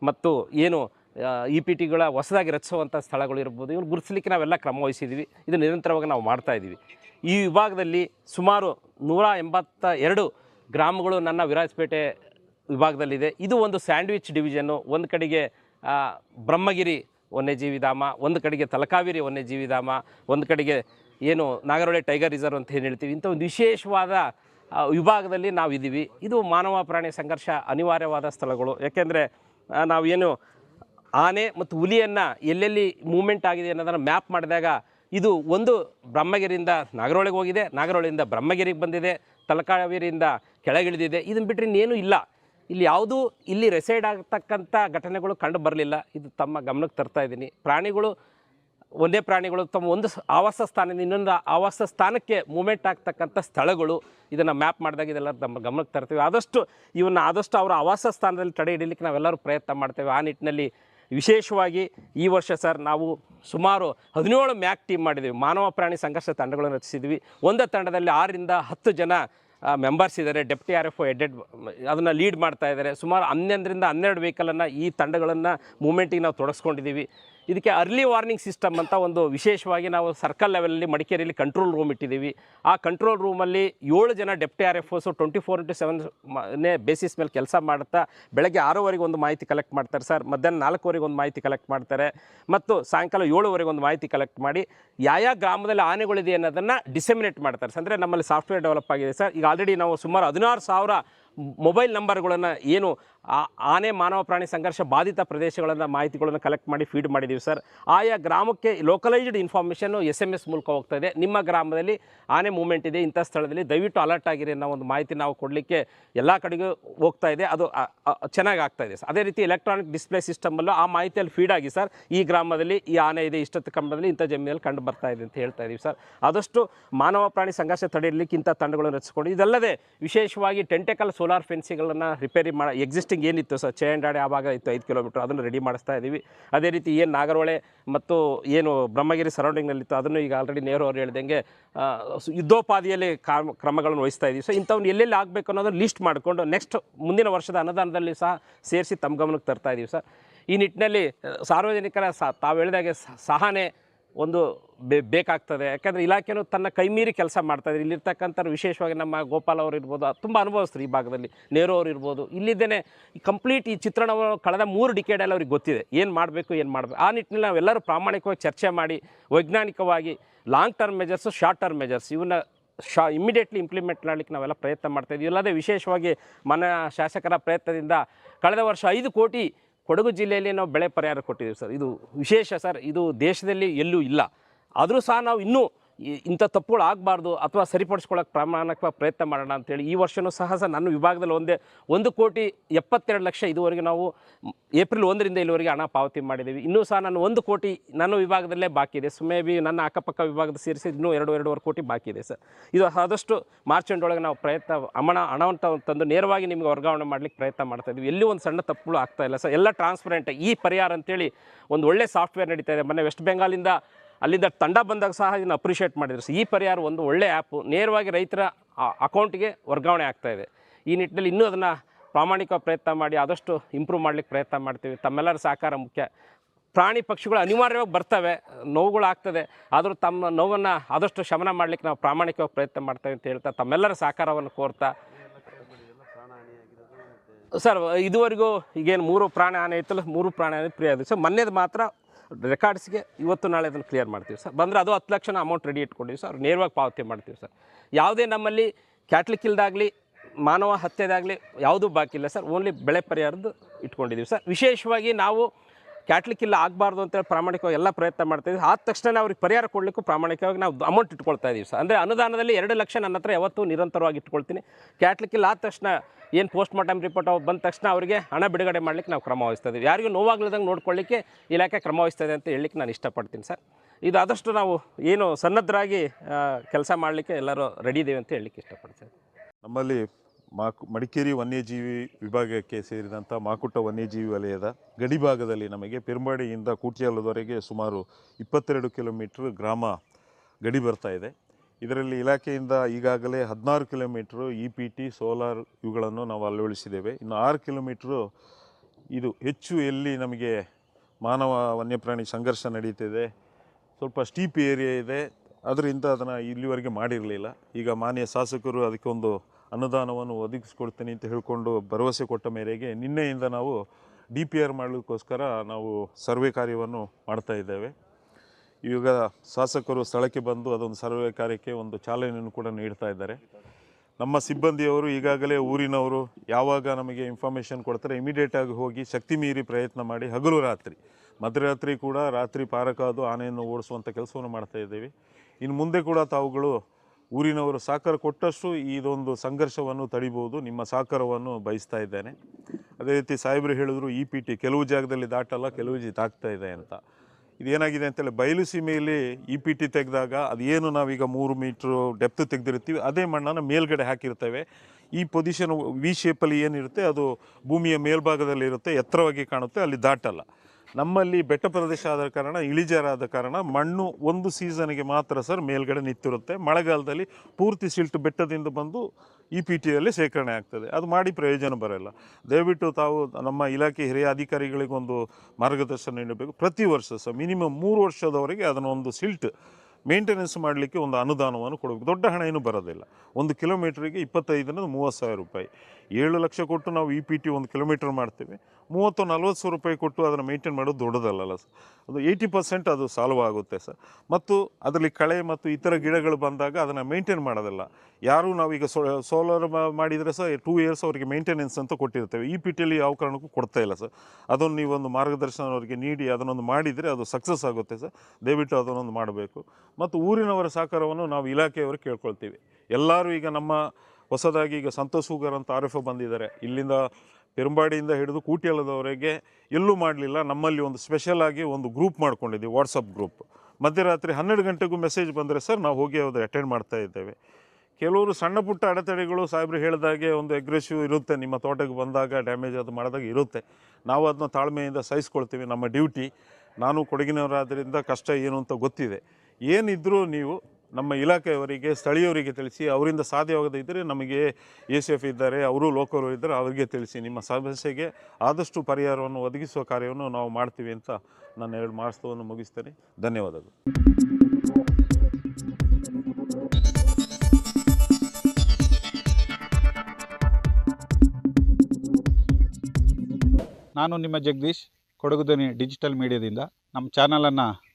ಮತ್ತು ಏನು ಇ ಪಿ ಟಿಗಳ ಹೊಸದಾಗಿ ರಚಿಸುವಂಥ ಸ್ಥಳಗಳು ಇರ್ಬೋದು ಇವ್ರು ಗುರುತಿಸಲಿಕ್ಕೆ ನಾವೆಲ್ಲ ಕ್ರಮ ವಹಿಸಿದ್ದೀವಿ ಇದು ನಿರಂತರವಾಗಿ ನಾವು ಮಾಡ್ತಾ ಇದ್ದೀವಿ ಈ ವಿಭಾಗದಲ್ಲಿ ಸುಮಾರು ನೂರ ಎಂಬತ್ತ ಎರಡು ಗ್ರಾಮಗಳು ನನ್ನ ವಿರಾಜಪೇಟೆ ವಿಭಾಗದಲ್ಲಿದೆ. ಇದು ಒಂದು ಸ್ಯಾಂಡ್ವಿಚ್ ಡಿವಿಷನ್ನು ಒಂದು ಕಡೆಗೆ ಬ್ರಹ್ಮಗಿರಿ ವನ್ಯಜೀವಿ ಧಾಮ, ಒಂದು ಕಡೆಗೆ ತಲಕಾವೇರಿ ವನ್ಯಜೀವಿ ಧಾಮ, ಒಂದು ಕಡೆಗೆ ಏನು ನಾಗರಹೊಳೆ ಟೈಗರ್ ರಿಸರ್ವ್ ಅಂತ ಏನು ಹೇಳ್ತೀವಿ, ಇಂಥ ಒಂದು ವಿಶೇಷವಾದ ವಿಭಾಗದಲ್ಲಿ ನಾವು ಇದ್ದೀವಿ ಇದು ಮಾನವ ಪ್ರಾಣಿ ಸಂಘರ್ಷ ಅನಿವಾರ್ಯವಾದ ಸ್ಥಳಗಳು. ಯಾಕೆಂದರೆ ನಾವು ಏನು ಆನೆ ಮತ್ತು ಹುಲಿಯನ್ನು ಎಲ್ಲೆಲ್ಲಿ ಮೂಮೆಂಟ್ ಆಗಿದೆ ಅನ್ನೋದನ್ನು ಮ್ಯಾಪ್ ಮಾಡಿದಾಗ ಇದು ಒಂದು ಬ್ರಹ್ಮಗಿರಿಯಿಂದ ನಾಗರೊಳಗೆ ಹೋಗಿದೆ, ನಾಗರಹೊಳೆಯಿಂದ ಬ್ರಹ್ಮಗಿರಿಗೆ ಬಂದಿದೆ, ತಲಕಾವೇರಿಯಿಂದ ಕೆಳಗಿಳಿದಿದೆ. ಇದನ್ನು ಬಿಟ್ಟರೆ ಇನ್ನೇನು ಇಲ್ಲ. ಇಲ್ಲಿ ಯಾವುದೂ ಇಲ್ಲಿ ರೆಸೈಡ್ ಆಗ್ತಕ್ಕಂಥ ಘಟನೆಗಳು ಕಂಡು ಬರಲಿಲ್ಲ. ಇದು ತಮ್ಮ ಗಮನಕ್ಕೆ ತರ್ತಾ ಇದ್ದೀನಿ. ಪ್ರಾಣಿಗಳು ಒಂದೇ ಪ್ರಾಣಿಗಳು ತಮ್ಮ ಒಂದು ಆವಾಸ ಸ್ಥಾನದಿಂದ ಇನ್ನೊಂದು ಆವಾಸ ಸ್ಥಾನಕ್ಕೆ ಮೂಮೆಂಟ್ ಆಗ್ತಕ್ಕಂಥ ಸ್ಥಳಗಳು ಇದನ್ನು ಮ್ಯಾಪ್ ಮಾಡಿದಾಗ ಇದೆಲ್ಲ ನಮ್ಮ ಗಮನಕ್ಕೆ ತರ್ತೀವಿ. ಆದಷ್ಟು ಇವನ್ನ ಆದಷ್ಟು ಅವರ ಆವಾಸ ಸ್ಥಾನದಲ್ಲಿ ತಡೆ ಹಿಡಿಲಿಕ್ಕೆ ನಾವೆಲ್ಲರೂ ಪ್ರಯತ್ನ ಮಾಡ್ತೇವೆ. ಆ ನಿಟ್ಟಿನಲ್ಲಿ ವಿಶೇಷವಾಗಿ ಈ ವರ್ಷ ಸರ್ ನಾವು ಸುಮಾರು ಹದಿನೇಳು ಮ್ಯಾಕ್ ಟೀಮ್ ಮಾಡಿದ್ದೀವಿ ಮಾನವ ಪ್ರಾಣಿ ಸಂಘರ್ಷ ತಂಡಗಳನ್ನು ರಚಿಸಿದ್ವಿ. ಒಂದು ತಂಡದಲ್ಲಿ ಆರರಿಂದ ಹತ್ತು ಜನ ಮೆಂಬರ್ಸ್ ಇದ್ದಾರೆ. ಡೆಪ್ಟಿ ಆರ್ ಎಫ್ ಎಡೆಡ್ ಅದನ್ನು ಲೀಡ್ ಮಾಡ್ತಾ ಇದ್ದಾರೆ. ಸುಮಾರು ಹನ್ನೊಂದರಿಂದ ಹನ್ನೆರಡು ವೆಹಿಕಲನ್ನು ಈ ತಂಡಗಳನ್ನು ಮೂಮೆಂಟಿಗೆ ನಾವು ತೊಡಗಿಸ್ಕೊಂಡಿದ್ದೀವಿ ಇದಕ್ಕೆ ಅರ್ಲಿ ವಾರ್ನಿಂಗ್ ಸಿಸ್ಟಮ್ ಅಂತ ಒಂದು ವಿಶೇಷವಾಗಿ ನಾವು ಸರ್ಕಲ್ ಲೆವೆಲಲ್ಲಿ ಮಡಿಕೇರಿಯಲ್ಲಿ ಕಂಟ್ರೋಲ್ ರೂಮ್ ಇಟ್ಟಿದ್ದೀವಿ. ಆ ಕಂಟ್ರೋಲ್ ರೂಮಲ್ಲಿ ಏಳು ಜನ deputy R F Os twenty four into seven ನೇ ಬೇಸಿಸ್ ಮೇಲೆ ಕೆಲಸ ಮಾಡ್ತಾ ಬೆಳಗ್ಗೆ ಆರೂವರೆಗೆ ಒಂದು ಮಾಹಿತಿ ಕಲೆಕ್ಟ್ ಮಾಡ್ತಾರೆ ಸರ್ ಮಧ್ಯಾಹ್ನ ನಾಲ್ಕುವರೆಗೆ ಒಂದು ಮಾಹಿತಿ ಕಲೆಕ್ಟ್ ಮಾಡ್ತಾರೆ. ಮತ್ತು ಸಾಯಂಕಾಲ ಏಳುವರೆಗೆ ಒಂದು ಮಾಹಿತಿ ಕಲೆಕ್ಟ್ ಮಾಡಿ ಯಾವ ಗ್ರಾಮದಲ್ಲಿ ಆನೆಗಳಿದೆ ಅನ್ನೋದನ್ನು ಡಿಸೆಮಿನೇಟ್ ಮಾಡ್ತಾರೆ ಸರ್ ಅಂದರೆ ನಮ್ಮಲ್ಲಿ ಸಾಫ್ಟ್ವೇರ್ ಡೆವಲಪ್ ಆಗಿದೆ ಸರ್ ಈಗ ಆಲ್ರೆಡಿ ನಾವು ಸುಮಾರು ಹದಿನಾರು ಸಾವಿರ ಮೊಬೈಲ್ ನಂಬರ್ಗಳನ್ನು ಏನು ಆನೆ ಮಾನವ ಪ್ರಾಣಿ ಸಂಘರ್ಷ ಬಾಧಿತ ಪ್ರದೇಶಗಳನ್ನು ಮಾಹಿತಿಗಳನ್ನು ಕಲೆಕ್ಟ್ ಮಾಡಿ ಫೀಡ್ ಮಾಡಿದ್ದೀವಿ ಸರ್ ಆಯಾ ಗ್ರಾಮಕ್ಕೆ localised information S M S ಮೂಲಕ ಹೋಗ್ತಾ ಇದೆ. ನಿಮ್ಮ ಗ್ರಾಮದಲ್ಲಿ ಆನೆ ಮೂವ್ಮೆಂಟ್ ಇದೆ, ಇಂಥ ಸ್ಥಳದಲ್ಲಿ ದಯವಿಟ್ಟು ಅಲರ್ಟ್ ಆಗಿರಿ ಅನ್ನೋ ಒಂದು ಮಾಹಿತಿ ನಾವು ಕೊಡಲಿಕ್ಕೆ ಎಲ್ಲ ಕಡೆಗೂ ಹೋಗ್ತಾ ಇದೆ. ಅದು ಚೆನ್ನಾಗಿ ಆಗ್ತಾ ಇದೆ ಸರ್ ಅದೇ ರೀತಿ ಎಲೆಕ್ಟ್ರಾನಿಕ್ ಡಿಸ್ಪ್ಲೇ ಸಿಸ್ಟಮಲ್ಲೂ ಆ ಮಾಹಿತಿಯಲ್ಲಿ ಫೀಡ್ ಆಗಿ ಸರ್ ಈ ಗ್ರಾಮದಲ್ಲಿ ಈ ಆನೆ ಇದೆ, ಇಷ್ಟೊತ್ತು ಕಂಬದಲ್ಲಿ ಇಂಥ ಜಮೀನಲ್ಲಿ ಕಂಡು ಬರ್ತಾ ಇದೆ ಅಂತ ಹೇಳ್ತಾ ಇದ್ದೀವಿ ಸರ್ ಆದಷ್ಟು ಮಾನವ ಪ್ರಾಣಿ ಸಂಘರ್ಷ ತಡೆಯಲಿಕ್ಕೆ ಇಂಥ ತಂಡಗಳನ್ನು ರಚಿಸಿಕೊಂಡು, ಇದಲ್ಲದೆ ವಿಶೇಷವಾಗಿ ಟೆಂಟೆಕಲ್ ಸೋಲಾರ್ ಫೆನ್ಸಿಗಳನ್ನು ರಿಪೇರಿ ಮಾಡಿ ಎಕ್ಸಿಸ್ಟಿಂಗ್ ಏನಿತ್ತು ಸರ್? ಚೇಂಡಾಡೆ ಆ ಭಾಗ ಇತ್ತು ಐದು ಕಿಲೋಮೀಟ್ರ್ ಅದನ್ನು ರೆಡಿ ಮಾಡಿಸ್ತಾ ಇದ್ದೀವಿ. ಅದೇ ರೀತಿ ಏನು ನಾಗರಹೊಳೆ ಮತ್ತು ಏನು ಬ್ರಹ್ಮಗಿರಿ ಸರೌಂಡಿಂಗ್ನಲ್ಲಿತ್ತು ಅದನ್ನು ಈಗ ಆಲ್ರೆಡಿ ನೇರು ಅವರು ಹೇಳ್ದಂಗೆ ಯುದ್ಧೋಪಾದಿಯಲ್ಲಿ ಕ್ರಮಗಳನ್ನು ವಹಿಸ್ತಾ ಇದ್ದೀವಿ. ಸೊ ಇಂಥವ್ನು ಎಲ್ಲೆಲ್ಲಿ ಆಗಬೇಕು ಅನ್ನೋದನ್ನು ಲಿಸ್ಟ್ ಮಾಡಿಕೊಂಡು ನೆಕ್ಸ್ಟ್ ಮುಂದಿನ ವರ್ಷದ ಅನುದಾನದಲ್ಲಿ ಸಹ ಸೇರಿಸಿ ತಮ್ಮ ಗಮನಕ್ಕೆ ತರ್ತಾ ಇದ್ದೀವಿ ಸರ್. ಈ ನಿಟ್ಟಿನಲ್ಲಿ ಸಾರ್ವಜನಿಕರ ಸ, ತಾವು ಹೇಳಿದಾಗೆ ಸಹನೆ ಒಂದು ಬೇ ಬೇಕಾಗ್ತದೆ. ಯಾಕಂದರೆ ಇಲಾಖೆಯೂ ತನ್ನ ಕೈಮೀರಿ ಕೆಲಸ ಮಾಡ್ತಾಯಿದ್ರು ಇಲ್ಲಿರ್ತಕ್ಕಂಥ ವಿಶೇಷವಾಗಿ ನಮ್ಮ ಗೋಪಾಲ್ ಅವರು ಇರ್ಬೋದು, ತುಂಬ ಅನುಭವಿಸ್ತಾರೆ ಈ ಭಾಗದಲ್ಲಿ. ನೆಹರು ಅವರು ಇರ್ಬೋದು. ಇಲ್ಲಿದ್ದೇನೆ ಕಂಪ್ಲೀಟ್ ಈ ಚಿತ್ರಣವನ್ನು ಕಳೆದ ಮೂರು ಡಿಕೇಡಲ್ಲಿ ಅವ್ರಿಗೆ ಗೊತ್ತಿದೆ. ಏನು ಮಾಡಬೇಕು ಏನು ಮಾಡಬೇಕು. ಆ ನಿಟ್ಟಿನಲ್ಲಿ ನಾವೆಲ್ಲರೂ ಪ್ರಾಮಾಣಿಕವಾಗಿ ಚರ್ಚೆ ಮಾಡಿ, ವೈಜ್ಞಾನಿಕವಾಗಿ long term measures short term measures ಇವನ್ನ ಶಾ ಇಮಿಡಿಯೇಟ್ಲಿ ಇಂಪ್ಲಿಮೆಂಟ್ ಮಾಡಲಿಕ್ಕೆ ನಾವೆಲ್ಲ ಪ್ರಯತ್ನ ಮಾಡ್ತಾಯಿದ್ವಿ ಇಲ್ಲದೆ ವಿಶೇಷವಾಗಿ ಮನ ಶಾಸಕರ ಪ್ರಯತ್ನದಿಂದ ಕಳೆದ ವರ್ಷ ಐದು ಕೋಟಿ ಕೊಡಗು ಜಿಲ್ಲೆಯಲ್ಲಿ ನಾವು ಬೆಳೆ ಪರಿಹಾರ ಕೊಟ್ಟಿದ್ದೀವಿ ಸರ್. ಇದು ವಿಶೇಷ ಸರ್. ಇದು ದೇಶದಲ್ಲಿ ಎಲ್ಲೂ ಇಲ್ಲ. ಆದರೂ ಸಹ ನಾವು ಇನ್ನೂ ಇಂಥ ತಪ್ಪುಗಳು ಆಗಬಾರ್ದು ಅಥವಾ ಸರಿಪಡಿಸ್ಕೊಳ್ಳೋಕೆ ಪ್ರಮಾಣಕ್ಕೆ ಪ್ರಯತ್ನ ಮಾಡೋಣ ಅಂತೇಳಿ ಈ ವರ್ಷವೂ ಸಹ ಸಹ ನನ್ನ ವಿಭಾಗದಲ್ಲಿ ಒಂದೇ ಒಂದು ಕೋಟಿ ಎಪ್ಪತ್ತೆರಡು ಲಕ್ಷ ಇದುವರೆಗೆ ನಾವು ಏಪ್ರಿಲ್ ಒಂದರಿಂದ ಇಲ್ಲಿವರೆಗೆ ಹಣ ಪಾವತಿ ಮಾಡಿದ್ದೀವಿ. ಇನ್ನೂ ಸಹ ನಾನು ಒಂದು ಕೋಟಿ ನನ್ನ ವಿಭಾಗದಲ್ಲೇ ಬಾಕಿ ಇದೆ. ಮೇ ಬಿ ನನ್ನ ಅಕ್ಕಪಕ್ಕ ವಿಭಾಗದ ಸೇರಿಸಿ ಇನ್ನೂ ಎರಡು, ಎರಡೂವರೆ ಕೋಟಿ ಬಾಕಿ ಇದೆ ಸರ್. ಇದು ಆದಷ್ಟು ಮಾರ್ಚ್ ಎಂಡೊಳಗೆ ನಾವು ಪ್ರಯತ್ನ ಹಣ ಹಣವನ್ನು ತಂದು ನೇರವಾಗಿ ನಿಮಗೆ ವರ್ಗಾವಣೆ ಮಾಡಲಿಕ್ಕೆ ಪ್ರಯತ್ನ ಮಾಡ್ತಾ ಇದ್ದೀವಿ. ಎಲ್ಲಿ ಒಂದು ಸಣ್ಣ ತಪ್ಪುಗಳು ಆಗ್ತಾ ಇಲ್ಲ ಸರ್. ಎಲ್ಲ ಟ್ರಾನ್ಸ್ಪರೆಂಟ್ ಈ ಪರಿಹಾರ ಅಂತೇಳಿ ಒಂದು ಒಳ್ಳೆ ಸಾಫ್ಟ್ವೇರ್ ನಡೀತಾ ಇದೆ. ಮೊನ್ನೆ ವೆಸ್ಟ್ ಬೆಂಗಾಲಿಂದ ಅಲ್ಲಿಂದ ತಂಡ ಬಂದಾಗ ಸಹ ಇದನ್ನು ಅಪ್ರಿಷಿಯೇಟ್ ಮಾಡಿದ್ರು. ಈ ಪರಿಹಾರ ಒಂದು ಒಳ್ಳೆ ಆ್ಯಪು ನೇರವಾಗಿ ರೈತರ ಅಕೌಂಟ್ಗೆ ವರ್ಗಾವಣೆ ಆಗ್ತಾ ಇದೆ. ಈ ನಿಟ್ಟಿನಲ್ಲಿ ಇನ್ನೂ ಅದನ್ನು ಪ್ರಾಮಾಣಿಕ ಪ್ರಯತ್ನ ಮಾಡಿ, ಆದಷ್ಟು ಇಂಪ್ರೂವ್ ಮಾಡಲಿಕ್ಕೆ ಪ್ರಯತ್ನ ಮಾಡ್ತೀವಿ. ತಮ್ಮೆಲ್ಲರ ಸಹಕಾರ ಮುಖ್ಯ. ಪ್ರಾಣಿ ಪಕ್ಷಿಗಳು ಅನಿವಾರ್ಯವಾಗಿ ಬರ್ತವೆ, ನೋವುಗಳು ಆಗ್ತದೆ, ಆದರೂ ತಮ್ಮ ನೋವನ್ನು ಆದಷ್ಟು ಶಮನ ಮಾಡಲಿಕ್ಕೆ ನಾವು ಪ್ರಾಮಾಣಿಕವಾಗಿ ಪ್ರಯತ್ನ ಮಾಡ್ತೇವೆ ಅಂತ ಹೇಳ್ತಾ ತಮ್ಮೆಲ್ಲರ ಸಹಕಾರವನ್ನು ಕೋರ್ತಾ. ಸರ್, ಇದುವರೆಗೂ ಈಗೇನು ಮೂರು ಪ್ರಾಣಿ ಹಾನಿ ಐತಲ್ಲ, ಮೂರು ಪ್ರಾಣಿ ಹಾನಿ ಪ್ರಿಯ ಸರ್, ಮೊನ್ನೆದು ಮಾತ್ರ ರೆಕಾರ್ಡ್ಸ್ಗೆ ಇವತ್ತು ನಾಳೆ ಅದನ್ನು ಕ್ಲಿಯರ್ ಮಾಡ್ತೀವಿ ಸರ್ ಬಂದರೆ ಅದು ಹತ್ತು ಲಕ್ಷನ ಅಮೌಂಟ್ ರೆಡಿ ಇಟ್ಕೊಂಡಿವಿ ಸರ್ ನೇರವಾಗಿ ಪಾವತಿ ಮಾಡ್ತೀವಿ ಸರ್ ಯಾವುದೇ ನಮ್ಮಲ್ಲಿ ಕ್ಯಾಟ್ಲಿಕ್ ಇಲ್ದಾಗಲಿ, ಮಾನವ ಹತ್ಯೆದಾಗಲಿ ಯಾವುದೂ ಬಾಕಿ ಇಲ್ಲ ಸರ್ ಓನ್ಲಿ ಬೆಳೆ ಪರಿಹಾರದ್ದು ಇಟ್ಕೊಂಡಿದ್ದೀವಿ ಸರ್ ವಿಶೇಷವಾಗಿ ನಾವು ಕ್ಯಾಟ್ಲಿಕ್ ಇಲ್ಲ ಆಗಬಾರ್ದು ಅಂತೇಳಿ ಪ್ರಾಮಾಣಿಕವಾಗಿ ಎಲ್ಲ ಪ್ರಯತ್ನ ಮಾಡ್ತಾಯಿದ್ವಿ ಆದ ತಕ್ಷಣ ಅವ್ರಿಗೆ ಪರಿಹಾರ ಕೊಡಲಿಕ್ಕೂ ಪ್ರಾಮಾಣಿಕವಾಗಿ ನಾವು ಅಮೌಂಟ್ ಇಟ್ಕೊಳ್ತಾ ಇದ್ದೀವಿ ಸರ್. ಅಂದರೆ ಅನುದಾನದಲ್ಲಿ ಎರಡು ಲಕ್ಷ ನನ್ನ ಹತ್ರ ಯಾವತ್ತೂ ನಿರಂತರವಾಗಿ ಇಟ್ಕೊಳ್ತೀನಿ. ಕ್ಯಾಟ್ಲಿಕ್ ಇಲ್ಲ ಆದ ತಕ್ಷಣ ಏನು ಪೋಸ್ಟ್ ಮಾರ್ಟಮ್ ರಿಪೋರ್ಟ್ ಬಂದ ತಕ್ಷಣ ಅವರಿಗೆ ಹಣ ಬಿಡುಗಡೆ ಮಾಡಲಿಕ್ಕೆ ನಾವು ಕ್ರಮ ವಹಿಸ್ತಾ ಇದ್ದೀವಿ ಯಾರಿಗೂ ನೋವಾಗ್ಲದಂಗೆ ನೋಡ್ಕೊಳ್ಳಿಕ್ಕೆ ಇಲಾಖೆ ಕ್ರಮ ವಹಿಸ್ತಾ ಇದೆ ಅಂತ ಹೇಳಲಿಕ್ಕೆ ನಾನು ಇಷ್ಟಪಡ್ತೀನಿ ಸರ್. ಇದು ಆದಷ್ಟು ನಾವು ಏನು ಸನ್ನದ್ಧರಾಗಿ ಕೆಲಸ ಮಾಡಲಿಕ್ಕೆ ಎಲ್ಲರೂ ರೆಡಿ ಇದ್ದೀವಿ ಅಂತ ಹೇಳಲಿಕ್ಕೆ ಇಷ್ಟಪಡ್ತೀನಿ ನಮ್ಮಲ್ಲಿ ಮಾಕು, ಮಡಿಕೇರಿ ವನ್ಯಜೀವಿ ವಿಭಾಗಕ್ಕೆ ಸೇರಿದಂಥ ಮಾಕುಟ್ಟ ವನ್ಯಜೀವಿ ವಲಯದ ಗಡಿಭಾಗದಲ್ಲಿ ನಮಗೆ ಪೆರುಂಬಾಡಿಯಿಂದ ಕೂಟಿಯಾಲದವರೆಗೆ ಸುಮಾರು ಇಪ್ಪತ್ತೆರಡು ಕಿಲೋಮೀಟ್ರ್ ಗ್ರಾಮ ಗಡಿ ಬರ್ತಾ ಇದೆ. ಇದರಲ್ಲಿ ಇಲಾಖೆಯಿಂದ ಈಗಾಗಲೇ ಹದಿನಾರು kilometre E P T, solar ಇವುಗಳನ್ನು ನಾವು ಅಳವಡಿಸಿದ್ದೇವೆ. ಇನ್ನು ಆರು ಕಿಲೋಮೀಟ್ರು ಇದು ಹೆಚ್ಚು ಎಲ್ಲಿ ನಮಗೆ ಮಾನವ ವನ್ಯಪ್ರಾಣಿ ಸಂಘರ್ಷ ನಡೀತಿದೆ, ಸ್ವಲ್ಪ ಸ್ಟೀಪ್ ಏರಿಯಾ ಇದೆ, ಅದರಿಂದ ಅದನ್ನು ಇಲ್ಲಿವರೆಗೆ ಮಾಡಿರಲಿಲ್ಲ. ಈಗ ಮಾನ್ಯ ಶಾಸಕರು ಅದಕ್ಕೊಂದು ಅನುದಾನವನ್ನು ಒದಗಿಸ್ಕೊಡ್ತೀನಿ ಅಂತ ಹೇಳಿಕೊಂಡು ಭರವಸೆ ಕೊಟ್ಟ ಮೇರೆಗೆ ನಿನ್ನೆಯಿಂದ ನಾವು ಡಿ ಪಿ ಆರ್ ಮಾಡಲಿಕ್ಕೋಸ್ಕರ ನಾವು ಸರ್ವೆ ಕಾರ್ಯವನ್ನು ಮಾಡ್ತಾ ಇದ್ದೇವೆ. ಈಗ ಶಾಸಕರು ಸ್ಥಳಕ್ಕೆ ಬಂದು ಅದೊಂದು ಸರ್ವೆ ಕಾರ್ಯಕ್ಕೆ ಒಂದು ಚಾಲನೆಯನ್ನು ಕೂಡ ನೀಡ್ತಾ ಇದ್ದಾರೆ. ನಮ್ಮ ಸಿಬ್ಬಂದಿಯವರು ಈಗಾಗಲೇ ಊರಿನವರು ಯಾವಾಗ ನಮಗೆ ಇನ್ಫಾರ್ಮೇಷನ್ ಕೊಡ್ತಾರೆ ಇಮಿಡಿಯೇಟಾಗಿ ಹೋಗಿ ಶಕ್ತಿ ಮೀರಿ ಪ್ರಯತ್ನ ಮಾಡಿ ಹಗಲು ರಾತ್ರಿ, ಮಧ್ಯರಾತ್ರಿ ಕೂಡ ರಾತ್ರಿ ಪಾರಕಾದು ಆನೆಯನ್ನು ಓಡಿಸುವಂಥ ಕೆಲಸವನ್ನು ಮಾಡ್ತಾ ಇದ್ದೇವೆ. ಇನ್ನು ಮುಂದೆ ಕೂಡ ತಾವುಗಳು ಊರಿನವರು ಸಹಕಾರ ಕೊಟ್ಟಷ್ಟು ಇದೊಂದು ಸಂಘರ್ಷವನ್ನು ತಡಿಬೋದು, ನಿಮ್ಮ ಸಹಕಾರವನ್ನು ಬಯಸ್ತಾ ಇದ್ದೇನೆ. ಅದೇ ರೀತಿ ಸಾಹೇಬರು ಹೇಳಿದ್ರು ಇ ಪಿ ಟಿ ಕೆಲವು ಜಾಗದಲ್ಲಿ ದಾಟಲ್ಲ, ಕೆಲವು ಜಿ ತಾಗ್ತಾ ಇದೆ ಅಂತ. ಇದೇನಾಗಿದೆ ಅಂತೇಳಿ ಬಯಲು ಸೀಮೆಯಲ್ಲಿ ಇ ಪಿ ಟಿ ತೆಗೆದಾಗ ಅದೇನು ನಾವೀಗ ಮೂರು ಮೀಟ್ರು ಡೆಪ್ತ್ ತೆಗೆದಿರ್ತೀವಿ ಅದೇ ಮಣ್ಣನ್ನು ಮೇಲ್ಗಡೆ ಹಾಕಿರ್ತೇವೆ ಈ ಪೊಸಿಷನ್ ವಿ ಶೇಪಲ್ಲಿ ಏನಿರುತ್ತೆ, ಅದು ಭೂಮಿಯ ಮೇಲ್ಭಾಗದಲ್ಲಿ ಇರುತ್ತೆ ಎತ್ತರವಾಗಿ ಕಾಣುತ್ತೆ, ಅಲ್ಲಿ ದಾಟಲ್ಲ. ನಮ್ಮಲ್ಲಿ ಬೆಟ್ಟ ಪ್ರದೇಶ ಆದ ಕಾರಣ ಇಳಿಜಾರಾದ ಕಾರಣ ಮಣ್ಣು ಒಂದು ಸೀಸನ್ಗೆ ಮಾತ್ರ ಸರ್ ಮೇಲ್ಗಡೆ ನಿಂತಿರುತ್ತೆ. ಮಳೆಗಾಲದಲ್ಲಿ ಪೂರ್ತಿ ಸಿಲ್ಟ್ ಬೆಟ್ಟದಿಂದ ಬಂದು ಇ ಪಿ ಟಿಯಲ್ಲಿ ಶೇಖರಣೆ ಆಗ್ತದೆ. ಅದು ಮಾಡಿ ಪ್ರಯೋಜನ ಬರೋಲ್ಲ. ದಯವಿಟ್ಟು ತಾವು ನಮ್ಮ ಇಲಾಖೆ ಹಿರಿಯ ಅಧಿಕಾರಿಗಳಿಗೊಂದು ಮಾರ್ಗದರ್ಶನ ನೀಡಬೇಕು. ಪ್ರತಿ ವರ್ಷ ಸರ್ ಮಿನಿಮಮ್ ಮೂರು ವರ್ಷದವರೆಗೆ ಅದನ್ನು ಒಂದು ಸಿಲ್ಟ್ ಮೇಂಟೆನೆನ್ಸ್ ಮಾಡಲಿಕ್ಕೆ ಒಂದು ಅನುದಾನವನ್ನು ಕೊಡಬೇಕು. ದೊಡ್ಡ ಹಣ ಏನು ಬರೋದಿಲ್ಲ. ಒಂದು ಕಿಲೋಮೀಟ್ರಿಗೆ ಇಪ್ಪತ್ತೈದರಿಂದ ಮೂವತ್ತು ಸಾವಿರ ರೂಪಾಯಿ. ಏಳು ಲಕ್ಷ ಕೊಟ್ಟು ನಾವು ಇ ಪಿ ಟಿ ಒಂದು ಕಿಲೋಮೀಟ್ರ್ ಮಾಡ್ತೀವಿ. ಮೂವತ್ತು, ನಲ್ವತ್ತು ಸಾವಿರ ರೂಪಾಯಿ ಕೊಟ್ಟು ಅದನ್ನು ಮೇಂಟೈನ್ ಮಾಡೋದು ದೊಡ್ಡದಲ್ಲ ಸರ್. ಅದು ಏಯ್ಟಿ ಪರ್ಸೆಂಟ್ ಅದು ಸಾಲ್ವ್ ಆಗುತ್ತೆ ಸರ್. ಮತ್ತು ಅದರಲ್ಲಿ ಕಳೆ ಮತ್ತು ಇತರ ಗಿಡಗಳು ಬಂದಾಗ ಅದನ್ನು ಮೇಂಟೈನ್ ಮಾಡೋದಿಲ್ಲ. ಯಾರು ನಾವೀಗ ಸೋಲಾರ್ ಮಾಡಿದರೆ ಸಹ ಟೂ ಇಯರ್ಸ್ ಅವರಿಗೆ ಮೇಂಟೆನೆನ್ಸ್ ಅಂತ ಕೊಟ್ಟಿರ್ತೇವೆ. ಈ ಪಿ ಟಿಯಲ್ಲಿ ಯಾವ ಕಾರಣಕ್ಕೂ ಕೊಡ್ತಾ ಇಲ್ಲ ಸರ್. ಅದನ್ನು ನೀವೊಂದು ಮಾರ್ಗದರ್ಶನ ಅವರಿಗೆ ನೀಡಿ ಅದನ್ನೊಂದು ಮಾಡಿದರೆ ಅದು ಸಕ್ಸಸ್ ಆಗುತ್ತೆ ಸರ್. ದಯವಿಟ್ಟು ಅದನ್ನೊಂದು ಮಾಡಬೇಕು. ಮತ್ತು ಊರಿನವರ ಸಹಕಾರವನ್ನು ನಾವು ಇಲಾಖೆಯವರು ಕೇಳ್ಕೊಳ್ತೀವಿ. ಎಲ್ಲರೂ ಈಗ ನಮ್ಮ ಹೊಸದಾಗಿ ಈಗ ಸಂತೋಷ್ ಹೂಗರ್ ಅಂತ ಆರ್ ಬಂದಿದ್ದಾರೆ. ಇಲ್ಲಿಂದ ಪೆರುಂಬಾಡಿಯಿಂದ ಹಿಡಿದು ಕೂಟಿಯಲದವರೆಗೆ ಎಲ್ಲೂ ಮಾಡಲಿಲ್ಲ. ನಮ್ಮಲ್ಲಿ ಒಂದು ಸ್ಪೆಷಲ್ ಆಗಿ ಒಂದು ಗ್ರೂಪ್ ಮಾಡ್ಕೊಂಡಿದ್ದೀವಿ ವಾಟ್ಸಪ್ ಗ್ರೂಪ್ ಮಧ್ಯರಾತ್ರಿ ಹನ್ನೆರಡು ಗಂಟೆಗೂ ಮೆಸೇಜ್ ಬಂದರೆ ಸರ್ ನಾವು ಹೋಗಿ ಅದು ಅಟೆಂಡ್ ಮಾಡ್ತಾ ಇದ್ದೇವೆ. ಕೆಲವರು ಸಣ್ಣ ಪುಟ್ಟ ಅಡೆತಡೆಗಳು ಸಾಹೇಬ್ರು ಹೇಳಿದಾಗೆ ಒಂದು ಅಗ್ರೆಸಿವ್ ಇರುತ್ತೆ. ನಿಮ್ಮ ತೋಟಕ್ಕೆ ಬಂದಾಗ ಡ್ಯಾಮೇಜ್ ಅದು ಮಾಡಿದಾಗ ಇರುತ್ತೆ. ನಾವು ಅದನ್ನ ತಾಳ್ಮೆಯಿಂದ ಸಹಿಸ್ಕೊಳ್ತೀವಿ. ನಮ್ಮ ಡ್ಯೂಟಿ ನಾನು ಕೊಡಗಿನವರಾದ್ದರಿಂದ ಕಷ್ಟ ಏನು ಅಂತ ಗೊತ್ತಿದೆ. ಏನಿದ್ರೂ ನೀವು ನಮ್ಮ ಇಲಾಖೆಯವರಿಗೆ ಸ್ಥಳೀಯವರಿಗೆ ತಿಳಿಸಿ, ಅವರಿಂದ ಸಾಧ್ಯವಾಗದಿದ್ದರೆ ನಮಗೆ ಎ ಸಿ ಎಫ್ ಇದ್ದಾರೆ, ಅವರು ಲೋಕರು ಇದ್ದರೆ ಅವರಿಗೆ ತಿಳಿಸಿ. ನಿಮ್ಮ ಸಮಸ್ಯೆಗೆ ಆದಷ್ಟು ಪರಿಹಾರವನ್ನು ಒದಗಿಸುವ ಕಾರ್ಯವನ್ನು ನಾವು ಮಾಡ್ತೀವಿ ಅಂತ ನಾನು ಎರಡು ಮಾಸ್ತವನ್ನು ಮುಗಿಸ್ತೇನೆ. ಧನ್ಯವಾದಗಳು. ನಾನು ನಿಮ್ಮ ಜಗದೀಶ್ ಕೊಡಗುದನಿ ಡಿಜಿಟಲ್ ಮೀಡಿಯಾದಿಂದ. ನಮ್ಮ ಚಾನಲನ್ನು